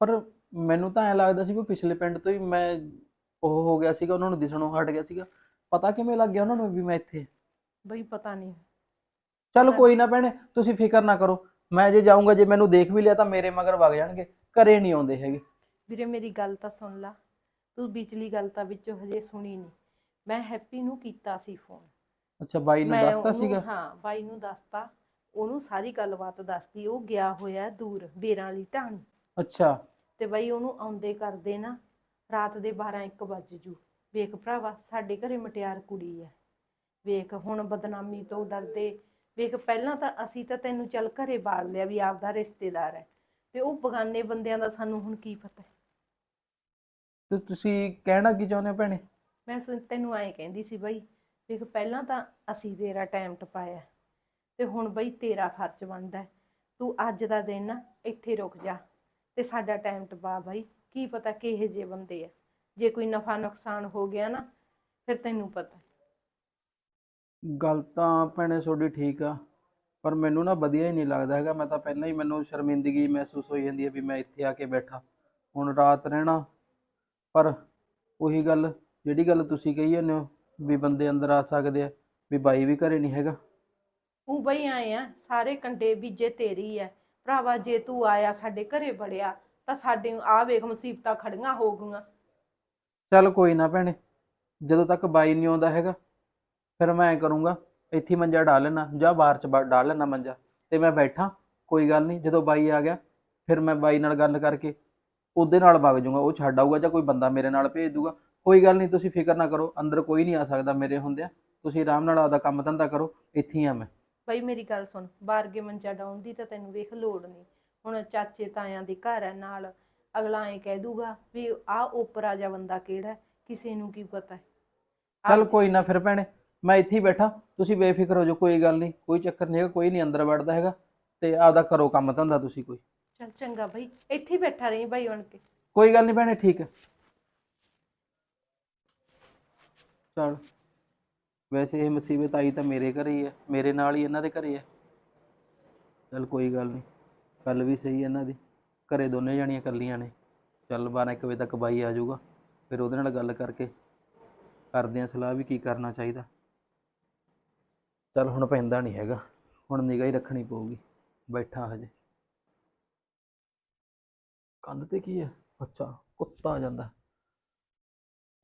ਪਰ ਮੈਨੂੰ ਤਾਂ ਐ ਲੱਗਦਾ ਸੀ ਵੀ ਪਿਛਲੇ ਪਿੰਡ ਤੋਂ ਹੀ ਮੈਂ ਉਹ ਹੋ ਗਿਆ ਸੀਗਾ ਉਹਨਾਂ ਨੂੰ ਦਿਸਣੋਂ ਹਟ ਗਿਆ ਸੀਗਾ। ਪਤਾ ਕਿਵੇਂ ਲੱਗ ਗਿਆ ਉਹਨਾਂ ਨੂੰ ਵੀ ਮੈਂ ਇੱਥੇ? ਬਈ ਪਤਾ ਨਹੀਂ ਚੱਲ ਕੋਈ ਨਾ। ਭੈਣੇ ਤੁਸੀਂ ਫਿਕਰ ਨਾ ਕਰੋ। ਮੈਂ ਜੇ ਜਾਊਂਗਾ ਜੇ ਮੈਨੂੰ ਦੇਖ ਵੀ ਲਿਆ ਤਾਂ ਮੇਰੇ ਮਗਰ ਵਗ ਜਾਣਗੇ। ਘਰੇ ਨਹੀਂ ਆਉਂਦੇ ਹੈਗੇ। ਵੀਰੇ ਮੇਰੀ ਗੱਲ ਤਾਂ ਸੁਣ ਲਾ। ਤੂੰ ਵਿਚਲੀ ਗੱਲ ਤਾਂ ਵਿੱਚੋਂ ਹਜੇ ਸੁਣੀ ਨਹੀਂ ਮੈਂ ਹੈਪੀ ਨੂੰ ਕੀਤਾ ਸੀ ਫੋਨ। ਅੱਛਾ ਬਾਈ ਨੂੰ ਮੈਂ ਦੱਸਤਾ ਉਹਨੂੰ- ਸੀਗਾ? ਹਾਂ ਬਾਈ ਨੂੰ ਦੱਸਤਾ। ਉਹਨੂੰ ਸਾਰੀ ਗੱਲਬਾਤ ਦੱਸਦੀ ਉਹ ਗਿਆ ਹੋਇਆ ਦੂਰ ਬੇਰਾਂ ਵਾਲੀ ਢਾਣੀ। ਅੱਛਾ। ਤੇ ਬਈ ਉਹਨੂੰ ਆਉਂਦੇ ਕਰਦੇ ਨਾ ਰਾਤ ਦੇ 12 1 ਵੱਜ ਜੂ। ਵੇਖ ਭਰਾਵਾ ਸਾਡੇ ਘਰੇ ਮਟਿਆਰ ਕੁੜੀ ਐ। ਵੇਖ ਹੁਣ ਬਦਨਾਮੀ ਤੋਂ ਡਰਦੇ। ਵੇਖ ਪਹਿਲਾਂ ਤਾਂ ਅਸੀਂ ਤਾਂ ਤੈਨੂੰ ਚੱਲ ਘਰੇ ਬਾੜ ਲਿਆ ਵੀ ਆਪਦਾ ਰਿਸ਼ਤੇਦਾਰ ਹੈ ਤੇ ਉਹ ਬਗਾਨੇ ਬੰਦਿਆਂ ਦਾ ਸਾਨੂੰ ਹੁਣ ਕੀ ਪਤਾ ਤੇ ਤੁਸੀਂ ਕਹਿਣਾ ਕੀ ਚਾਹੁੰਦੇ ਹੋ ਭੈਣੇ? ਮੈਂ ਸ- ਤੈਨੂੰ ਐਂ ਕਹਿੰਦੀ ਸੀ ਬਈ ਵੇਖ ਪਹਿਲਾਂ ਤਾਂ ਅਸੀਂ ਤੇਰਾ ਟਾਈਮ ਟਪਾਇਆ ਤੇ ਹੁਣ ਬਈ ਤੇਰਾ ਫਰਜ਼ ਬਣਦਾ ਹੈ। ਤੂੰ ਅੱਜ ਦਾ ਦਿਨ ਨਾ ਇੱਥੇ ਰੁਕ ਜਾ। ਤੇ ਸਾਡਾ ਟਾਈਮ ਟਪਾ ਬਈ। ਕੀ ਪਤਾ ਕਿਹੇ ਜੇ ਬੰਦੇ ਆ। ਜੇ ਕੋਈ ਨਫਾ ਨੁਕਸਾਨ ਹੋ ਗਿਆ ਨਾ ਫਿਰ ਤੈਨੂੰ ਪਤਾ। ਗੱਲ ਤਾਂ ਭੈਣੇ ਤੁਹਾਡੀ ਠੀਕ ਆ ਪਰ ਮੈਨੂੰ ਨਾ ਵਧੀਆ ਹੀ ਨਹੀਂ ਲੱਗਦਾ ਹੈਗਾ। ਮੈਂ ਤਾਂ ਪਹਿਲਾਂ ਹੀ ਮੈਨੂੰ ਸ਼ਰਮਿੰਦਗੀ ਮਹਿਸੂਸ ਹੋਈ ਜਾਂਦੀ ਹੈ ਵੀ ਮੈਂ ਇੱਥੇ ਆ ਕੇ ਬੈਠਾ ਹੁਣ ਰਾਤ ਰਹਿਣਾ। ਪਰ ਉਹੀ ਗੱਲ ਜਿਹੜੀ ਗੱਲ ਤੁਸੀਂ ਕਹੀ ਜਾਂਦੇ ਹੋ ਵੀ ਬੰਦੇ ਅੰਦਰ ਆ ਸਕਦੇ ਆ ਵੀ ਬਾਈ ਵੀ ਘਰੇ ਨਹੀਂ ਹੈਗਾ। ਉਹ ਬਈ ਆਏ ਆ ਸਾਰੇ ਕੰਡੇ ਬੀਜੇ ਤੇਰੀ ਐ ਭਰਾਵਾ ਜੇ ਤੂੰ ਆਇਆ ਸਾਡੇ ਘਰੇ ਬੜਿਆ ਤਾਂ ਸਾਡੇ ਆ ਵੇਖ ਮੁਸੀਬਤਾਂ ਖੜੀਆਂ ਹੋ ਗਈਆਂ। ਚੱਲ ਕੋਈ ਨਾ ਭੈਣੇ ਜਦੋਂ ਤੱਕ ਬਾਈ ਨਹੀਂ ਆਉਂਦਾ ਹੈਗਾ ਫਿਰ ਮੈਂ ਐਂ ਕਰੂੰਗਾ ਇੱਥੇ ਹੀ ਮੰਜਾ ਢਾ ਲੈਣਾ ਜਾਂ ਬਾਹਰ ਚ ਬਾ- ਲੈਣਾ ਮੰਜਾ ਤੇ ਮੈਂ ਬੈਠਾ ਕੋਈ ਗੱਲ ਨਹੀਂ ਜਦੋਂ ਬਾਈ ਆ ਗਿਆ ਫਿਰ ਮੈਂ ਬਾਈ ਨਾਲ ਗੱਲ ਕਰਕੇ ਉਹਦੇ ਨਾਲ ਵਗ ਜਾਊਂਗਾ ਉਹ ਛੱਡ ਆਊਗਾ ਜਾਂ ਕੋਈ ਬੰਦਾ ਮੇਰੇ ਨਾਲ ਭੇਜ ਦੂਗਾ ਕੋਈ ਗੱਲ ਨਹੀਂ ਤੁਸੀਂ ਫਿਕਰ ਨਾ ਕਰੋ ਅੰਦਰ ਕੋਈ ਨਹੀਂ ਆ ਸਕਦਾ ਮੇਰੇ ਹੁੰਦਿਆਂ ਤੁਸੀਂ ਆਰਾਮ ਨਾਲ ਆਪਦਾ ਕੰਮ ਧੰਦਾ ਕਰੋ ਇੱਥੇ ਹੀ ਆ ਮੈਂ। ਬਈ ਮੇਰੀ ਗੱਲ ਸੁਣ ਬਾਰਗੇ ਮੰਜਾ ਡਾਉਣ ਦੀ ਤਾਂ ਤੈਨੂੰ ਵੇਖ ਲੋੜ ਨਹੀਂ। ਹੁਣ ਚਾਚੇ ਤਾਇਆਂ ਦੇ ਘਰ ਹੈ ਨਾਲ ਅਗਲਾ ਐ ਕਹਿ ਦੂਗਾ ਵੀ ਆ ਓਪਰਾ ਜਿਹਾ ਬੰਦਾ ਕਿਹੜਾ ਕਿਸੇ ਨੂੰ ਕੀ ਪਤਾ ਹੈ? ਚੱਲ ਕੋਈ ਨਾ ਫਿਰ ਭੈਣੇ ਮੈਂ ਇੱਥੇ ਹੀ ਬੈਠਾ ਤੁਸੀਂ ਬੇਫਿਕਰ ਹੋ ਜਾਓ ਕੋਈ ਗੱਲ ਨਹੀਂ ਕੋਈ ਚੱਕਰ ਨਹੀਂ ਹੈਗਾ ਕੋਈ ਨਹੀਂ ਅੰਦਰ ਵੜਦਾ ਹੈਗਾ ਤੇ ਆਪਦਾ ਕਰੋ ਕੰਮ ਧੰਦਾ ਤੁਸੀਂ ਕੋਈ। ਚੱਲ ਚੰਗਾ ਬਈ ਇੱਥੇ ਹੀ ਬੈਠਾ ਰਹੀ ਬਾਈ ਬਣ ਕੇ। ਕੋਈ ਗੱਲ ਨਹੀਂ ਭੈਣੇ ਠੀਕ ਹੈ। ਚਲ ਵੈਸੇ ਇਹ ਮੁਸੀਬਤ ਆਈ ਤਾਂ ਮੇਰੇ ਘਰੇ ਹੀ ਹੈ ਮੇਰੇ ਨਾਲ ਹੀ ਇਹਨਾਂ ਦੇ ਘਰੇ ਹੈ ਚਲ ਕੋਈ ਗੱਲ ਨਹੀਂ। ਗੱਲ ਵੀ ਸਹੀ ਹੈ ਇਹਨਾਂ ਦੀ। ਘਰੇ ਦੋਨੇ ਜਾਣੀਆਂ ਇਕੱਲੀਆਂ ਨੇ। ਚੱਲ 12 ਇੱਕ ਵਜੇ ਤੱਕ ਬਾਈ ਆ ਜਾਊਗਾ। ਫਿਰ ਉਹਦੇ ਨਾਲ ਗੱਲ ਕਰਕੇ ਕਰਦੇ ਆ ਸਲਾਹ ਵੀ ਕੀ ਕਰਨਾ ਚਾਹੀਦਾ। ਚੱਲ ਹੁਣ ਪੈਂਦਾ ਨਹੀਂ ਹੈਗਾ। ਹੁਣ ਨਿਗਾਹ ਹੀ ਰੱਖਣੀ ਪਊਗੀ। ਬੈਠਾ ਹਜੇ। ਕੰਧ ਤੇ ਕੀ ਹੈ? ਅੱਛਾ ਕੁੱਤਾ ਆ ਜਾਂਦਾ।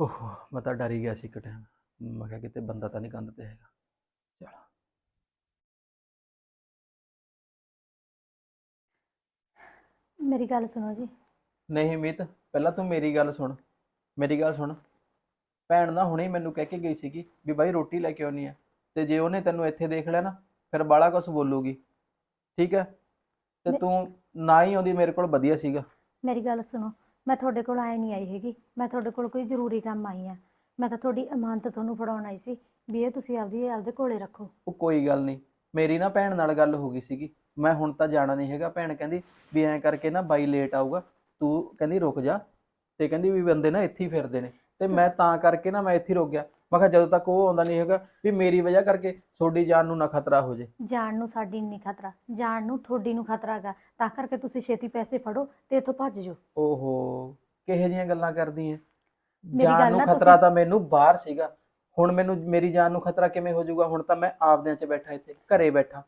ਓਹ, ਮੈਂ ਤਾਂ ਡਰ ਹੀ ਗਿਆ ਸੀ ਇੱਕ ਟਾਈਮ ਮੈਂ ਕਿਹਾ ਕਿਤੇ ਬੰਦਾ ਤਾਂ ਨਹੀਂ ਕੰਧ ਤੇ ਹੈਗਾ। ਮੇਰੀ ਗੱਲ ਸੁਣੋ ਜੀ। ਨਹੀਂ ਮਿਤ ਪਹਿਲਾਂ ਤੂੰ ਮੇਰੀ ਗੱਲ ਸੁਣ। ਮੇਰੀ ਗੱਲ ਸੁਣ। ਭੈਣ ਨਾ ਹੁਣੇ ਹੀ ਮੈਨੂੰ ਕਹਿ ਕੇ ਗਈ ਸੀਗੀ ਵੀ ਬਾਈ ਰੋਟੀ ਲੈ ਕੇ ਆਉਣੀ ਹੈ ਤੇ ਜੇ ਉਹਨੇ ਤੈਨੂੰ ਇੱਥੇ ਦੇਖ ਲਿਆ ਨਾ ਫਿਰ ਬਾਲਾ ਕੁਛ ਬੋਲੂਗੀ। ਠੀਕ ਹੈ ਤੇ ਮੈਂ- ਤੂੰ ਨਾ ਹੀ ਆਉਂਦੀ ਮੇਰੇ ਕੋਲ ਵਧੀਆ ਸੀਗਾ। ਮੇਰੀ ਗੱਲ ਸੁਣੋ। ਮੈਂ ਤੁਹਾਡੇ ਕੋਲ ਆਏ ਨਹੀਂ ਆਈ ਹੈਗੀ। ਮੈਂ ਤੁਹਾਡੇ ਕੋਲ ਕੋਈ ਜ਼ਰੂਰੀ ਕੰਮ ਆਈ ਆ। ਮੈਂ ਤਾਂ ਤੁਹਾਡੀ ਅਮਾਨਤ ਤੁਹਾਨੂੰ ਫੜਾਉਣ ਆਈ ਸੀ ਵੀ ਇਹ ਤੁਸੀਂ ਆਪਦੀ ਆਪਦੇ ਕੋਲੇ ਰੱਖੋ। ਉਹ ਕੋਈ ਗੱਲ ਨਹੀਂ। ਮੇਰੀ ਨਾ ਭੈਣ ਨਾਲ ਗੱਲ ਹੋ ਗਈ ਸੀਗੀ। ਮੈਂ ਹੁਣ ਤਾਂ ਜਾਣਾ ਨਹੀਂ ਹੈਗਾ ਭੈਣ ਕਹਿੰਦੀ ਵੀ ਐਂ ਕਰਕੇ ਨਾ ਬਾਈ ਲੇਟ ਆਊਗਾ ਤੂੰ ਕਹਿੰਦੀ ਰੁਕ ਜਾ ਤੇ ਕਹਿੰਦੀ ਵੀ ਬੰਦੇ ਨਾ ਇੱਥੇ ਹੀ ਫਿਰਦੇ ਨੇ ਤੇ ਮੈਂ ਤਾਂ ਕਰਕੇ ਨਾ ਮੈਂ ਇੱਥੇ ਰੁਕ ਗਿਆ। ਮੈਂ ਕਿਹਾ ਜਦੋਂ ਤੱਕ ਉਹ ਆਉਂਦਾ ਨਹੀਂ ਹੈਗਾ ਵੀ ਮੇਰੀ ਵਜ੍ਹਾ ਕਰਕੇ ਤੁਹਾਡੀ ਜਾਨ ਨੂੰ ਨਾ ਖਤਰਾ ਹੋ ਜੇ। ਜਾਣ ਨੂੰ ਸਾਡੀ ਨਹੀਂ ਖਤਰਾ ਜਾਣ ਨੂੰ ਤੁਹਾਡੀ ਨੂੰ ਖਤਰਾ ਹੈਗਾ ਤਾਂ ਕਰਕੇ ਤੁਸੀਂ ਛੇਤੀ ਪੈਸੇ ਫੜੋ ਤੇ ਇੱਥੋਂ ਭੱਜ ਜਾਓ। ਓਹੋ ਕਿਹੋ ਜਿਹੀਆਂ ਗੱਲਾਂ ਕਰਦੀ ਐ ਮੇਰੀ ਜਾਨ ਗੱਲ ਨੂੰ ਨਾ ਖਤਰਾ ਤੁਸੀਂ- ਤਾਂ ਮੈਨੂੰ ਬਾਹਰ ਸੀਗਾ ਹੁਣ ਮੈਨੂੰ ਮੇਰੀ ਜਾਨ ਨੂੰ ਖਤਰਾ ਕਿਵੇਂ ਹੋ ਜਾਊਗਾ? ਹੁਣ ਤਾਂ ਮੈਂ ਆਪਦਿਆਂ 'ਚ ਬੈਠਾ ਇੱਥੇ ਘਰੇ ਬੈਠਾ।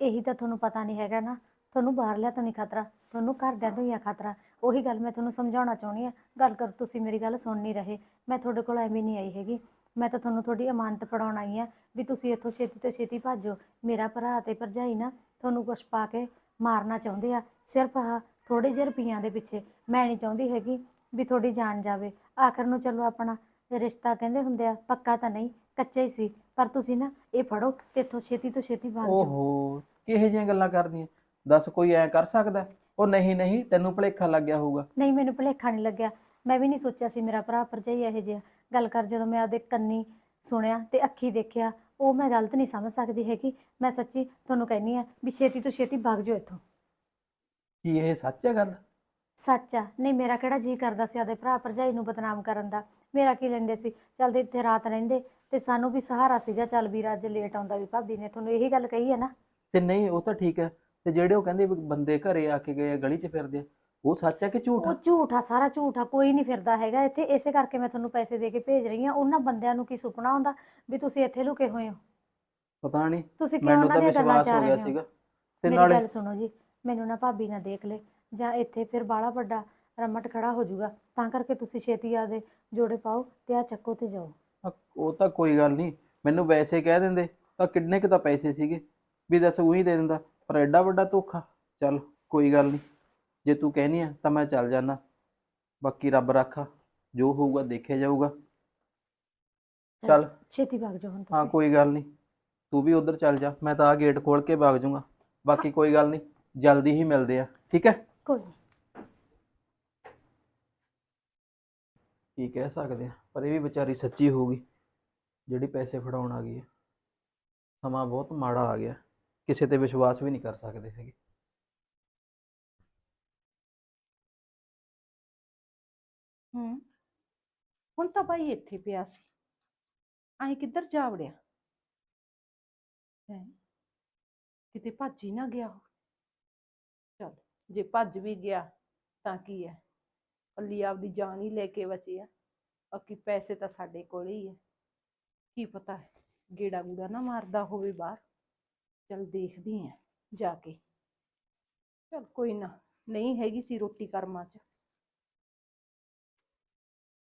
ਇਹੀ ਤਾਂ ਤੁਹਾਨੂੰ ਪਤਾ ਨਹੀਂ ਹੈਗਾ ਨਾ, ਤੁਹਾਨੂੰ ਬਾਹਰਲਿਆਂ ਤੋਂ ਨਹੀਂ ਖਤਰਾ, ਤੁਹਾਨੂੰ ਘਰਦਿਆਂ ਤੋਂ ਹੀ ਆ ਖਤਰਾ। ਉਹੀ ਗੱਲ ਮੈਂ ਤੁਹਾਨੂੰ ਸਮਝਾਉਣਾ ਚਾਹੁੰਦੀ ਆ ਗੱਲ ਕਰ ਤੁਸੀਂ ਮੇਰੀ ਗੱਲ ਸੁਣ ਨਹੀਂ ਰਹੇ, ਮੈਂ ਤੁਹਾਡੇ ਕੋਲ ਐਵੇਂ ਨਹੀਂ ਆਈ ਹੈਗੀ। ਮੈਂ ਤਾਂ ਤੁਹਾਨੂੰ ਤੁਹਾਡੀ ਅਮਾਨਤ ਫੜਾਉਣ ਆਈ ਆ ਵੀ ਤੁਸੀਂ ਇੱਥੋਂ ਛੇਤੀ ਤੋਂ ਛੇਤੀ ਭੱਜੋ। ਮੇਰਾ ਭਰਾ ਤੇ ਭਰਜਾਈ ਨਾ ਤੁਹਾਨੂੰ ਕੁਛ ਪਾ ਕੇ ਮਾਰਨਾ ਚਾਹੁੰਦੇ ਆ, ਸਿਰਫ ਆਹ ਥੋੜੇ ਜਿਹੇ ਰੁਪਈਆਂ ਦੇ ਪਿੱਛੇ। ਮੈਂ ਨਹੀਂ ਚਾਹੁੰਦੀ ਹੈਗੀ ਵੀ ਤੁਹਾਡੀ ਜਾਨ ਜਾਵੇ। ਆਖਰ ਨੂੰ ਚਲੋ ਆਪਣਾ ਰਿਸ਼ਤਾ ਕਹਿੰਦੇ ਹੁੰਦੇ ਆ ਪੱਕਾ ਤਾਂ ਨਹੀਂ ਕੱਚਾ ਹੀ ਸੀ ਪਰ ਤੁਸੀਂ ਨਾ ਇਹ ਫੜੋ ਤੇ ਇੱਥੋਂ ਛੇਤੀ ਤੋਂ ਛੇਤੀ ਭੱਜ ਜਾਓ। ਓਹੋ ਕਿਹੋ ਜਿਹੀਆਂ ਗੱਲਾਂ ਕਰਦੀਆਂ? ਦੱਸ ਕੋਈ ਐਂ ਕਰ ਸਕਦਾ? ਹੈ? ਉਹ ਨਹੀਂ ਨਹੀਂ ਤੈਨੂੰ ਭੁਲੇਖਾ ਲੱਗ ਗਿਆ ਹੋਊਗਾ। ਨਹੀਂ ਮੈਨੂੰ ਭੁਲੇਖਾ ਨਹੀਂ ਲੱਗਿਆ। ਮੈਂ ਵੀ ਨਹੀਂ ਸੋਚਿਆ ਸੀ ਮੇਰਾ ਭਰਾ ਭਰਜਾਈ ਇਹੋ ਜਿਹਾ। ਗੱਲ ਕਰ ਜਦੋਂ ਮੈਂ ਆਪਦੇ ਕੰਨੀ ਸੁਣਿਆ ਤੇ ਅੱਖੀ ਦੇਖਿਆ ਉਹ ਮੈਂ ਗਲਤ ਨਹੀਂ ਸਮਝ ਸਕਦੀ ਹੈਗੀ। ਮੈਂ ਸੱਚੀ ਤੁਹਾਨੂੰ ਕਹਿੰਨੀ ਆ ਵੀ ਛੇਤੀ ਤੋਂ ਛੇਤੀ ਭੱਜ ਜਾਓ ਇੱਥੋਂ। ਕੀ ਇਹ ਸੱਚ ਹੈ ਗੱਲ? ਸੱਚ ਆ। ਨਹੀਂ ਮੇਰਾ ਕਿਹੜਾ ਜੀ ਕਰਦਾ ਸੀ ਆਪਦੇ ਭਰਾ ਭਰਜਾਈ ਨੂੰ ਬਦਨਾਮ ਕਰਨ ਦਾ। ਮੇਰਾ ਕੀ ਲੈਂਦੇ ਸੀ? ਚਲਦੇ ਇੱਥੇ ਰਾਤ ਰਹਿੰਦੇ ਤੇ ਸਾਨੂੰ ਵੀ ਸਹਾਰਾ ਸੀਗਾ। ਚੱਲ ਵੀਰ ਅੱਜ ਲੇਟ ਆਉਂਦਾ ਵੀ ਭਾਬੀ ਨੇ ਤੁਹਾਨੂੰ ਇਹੀ ਗੱਲ ਕਹੀ ਹੈ ਨਾ? ਤੇ ਨਹੀਂ ਉਹ ਤਾਂ ਠੀਕ ਹੈ। ਤੇ ਜਿਹੜੇ ਉਹ ਕਹਿੰਦੇ ਵੀ ਬੰਦੇ ਘਰੇ ਆ ਕੇ ਗਏ ਆ, ਗਲੀ 'ਚ ਫਿਰਦੇ ਆ, ਉਹ ਸੱਚ ਹੈ ਕਿ ਝੂਠ ਉਹ ਆ? ਝੂਠ ਆ ਸਾਰਾ ਝੂਠ ਆ ਕੋਈ ਨਹੀਂ ਫਿਰਦਾ ਹੈਗਾ ਇੱਥੇ। ਇਸੇ ਕਰਕੇ ਮੈਂ ਤੁਹਾਨੂੰ ਪੈਸੇ ਦੇ ਕੇ ਭੇਜ ਰਹੀ ਹਾਂ। ਉਹਨਾਂ ਬੰਦਿਆਂ ਨੂੰ ਕੀ ਸੁਪਨਾ ਹੁੰਦਾ ਵੀ ਤੁਸੀਂ ਇੱਥੇ ਲੁਕੇ ਹੋਏ ਹੋ? ਪਤਾ ਨਹੀਂ। ਤੁਸੀਂ ਕਿਉਂ ਮੈਨੂੰ ਉਹਨਾਂ ਤਾਂ ਦੀਆਂ ਗੱਲਾਂ ਵਿਸ਼ਵਾਸ ਚ ਆ ਹੋ ਗਿਆ ਰਹੇ ਹੋ? ਸੀਗਾ। ਤੇ ਮੇਰੀ ਨਾਲੇ ਗੱਲ ਸੁਣੋ ਜੀ ਮੈਨੂੰ ਨਾ ਭਾਬੀ ਨਾ ਦੇਖ ਲੈ। ਜਾਂ ਇੱਥੇ ਫਿਰ ਬਾਲਾ ਵੱਡਾ ਰਮਟ ਖੜਾ ਹੋ ਜਾਊਗਾ। ਤਾਂ ਕਰਕੇ ਤੁਸੀਂ ਛੇਤੀ ਆਦੇ ਜੋੜੇ ਪਾਓ ਤੇ ਆ ਚੱਕੋ ਤੇ ਜਾਓ। ਅ- ਉਹ ਤਾਂ ਕੋਈ ਗੱਲ ਨਹੀਂ ਮੈਨੂੰ ਵੈਸੇ ਕਹਿ ਦਿੰਦੇ ਤਾਂ ਕਿੰਨੇ ਕੁ ਤਾਂ ਪੈਸੇ ਸੀਗੇ? ਵੀ ਦੱਸ ਉਹੀ ਦੇ ਦਿੰਦਾ ਪਰ ਐਡਾ ਵੱਡਾ ਧੋਖਾ ਚੱਲ ਕੋਈ ਗੱਲ ਨਹੀਂ ਜੇ ਤੂੰ ਕਹਿਨੀ ਆ ਤਾਂ ਮੈਂ ਚੱਲ ਜਾਣਾ ਬਾਕੀ ਰੱਬ ਰਾਖਾ ਜੋ ਹੋਊਗਾ ਦੇਖਿਆ ਜਾਊਗਾ। ਚੱਲ। ਛੇਤੀ ਵਗ ਜਾਓ ਹੁਣ ਹਾਂ ਤੁਸੀਂ। ਕੋਈ ਗੱਲ ਨਹੀਂ ਤੂੰ ਵੀ ਉਧਰ ਚੱਲ ਜਾ ਮੈਂ ਤਾਂ ਆ ਗੇਟ ਖੋਲ ਕੇ ਵਗ ਜਾਊਂਗਾ। ਬਾਕੀ ਕੋਈ ਗੱਲ ਨਹੀਂ ਜਲਦੀ ਹੀ ਮਿਲਦੇ ਆ ਠੀਕ ਹੈ? ਕੋਈ। ਕੀ ਕਹਿ ਸਕਦੇ ਆ ਪਰ ਇਹ ਵੀ ਵਿਚਾਰੀ ਸੱਚੀ ਹੋਊਗੀ ਜਿਹੜੀ ਪੈਸੇ ਫੜਾਉਣ ਆ ਗਈ ਹੈ। ਸਮਾਂ ਬਹੁਤ ਮਾੜਾ ਆ ਗਿਆ ਕਿਸੇ ਤੇ ਵਿਸ਼ਵਾਸ ਵੀ ਨਹੀਂ ਕਰ ਸਕਦੇ ਹੈਗੇ। ਹੂੰ ਹੁਣ ਤਾਂ ਬਾਈ ਇੱਥੇ ਪਿਆ ਸੀ। ਐਂ ਕਿੱਧਰ ਜਾ ਵੜਿਆ? ਹੈ? ਕਿਤੇ ਭੱਜ ਹੀ ਨਾ ਗਿਆ ਜੇ ਭੱਜ ਵੀ ਗਿਆ ਤਾਂ ਕੀ ਹੈ? ਅੱਲੀ ਆਪਦੀ ਜਾਨ ਹੀ ਲੈ ਕੇ ਬਚਿਆ ਬਾਕੀ ਪੈਸੇ ਤਾਂ ਸਾਡੇ ਕੋਲ ਹੀ ਹੈ ਕੀ ਪਤਾ ਗੇੜਾ ਗੂੜਾ ਨਾ ਮਾਰਦਾ ਹੋਵੇ ਬਾਹਰ। ਚਲ ਦੇਖਦੀ ਆ ਜਾ ਕੇ। ਚਲ ਕੋਈ ਨਾ, ਨਹੀਂ ਹੈਗੀ ਸੀ ਰੋਟੀ ਕਰਮਾਂ 'ਚ।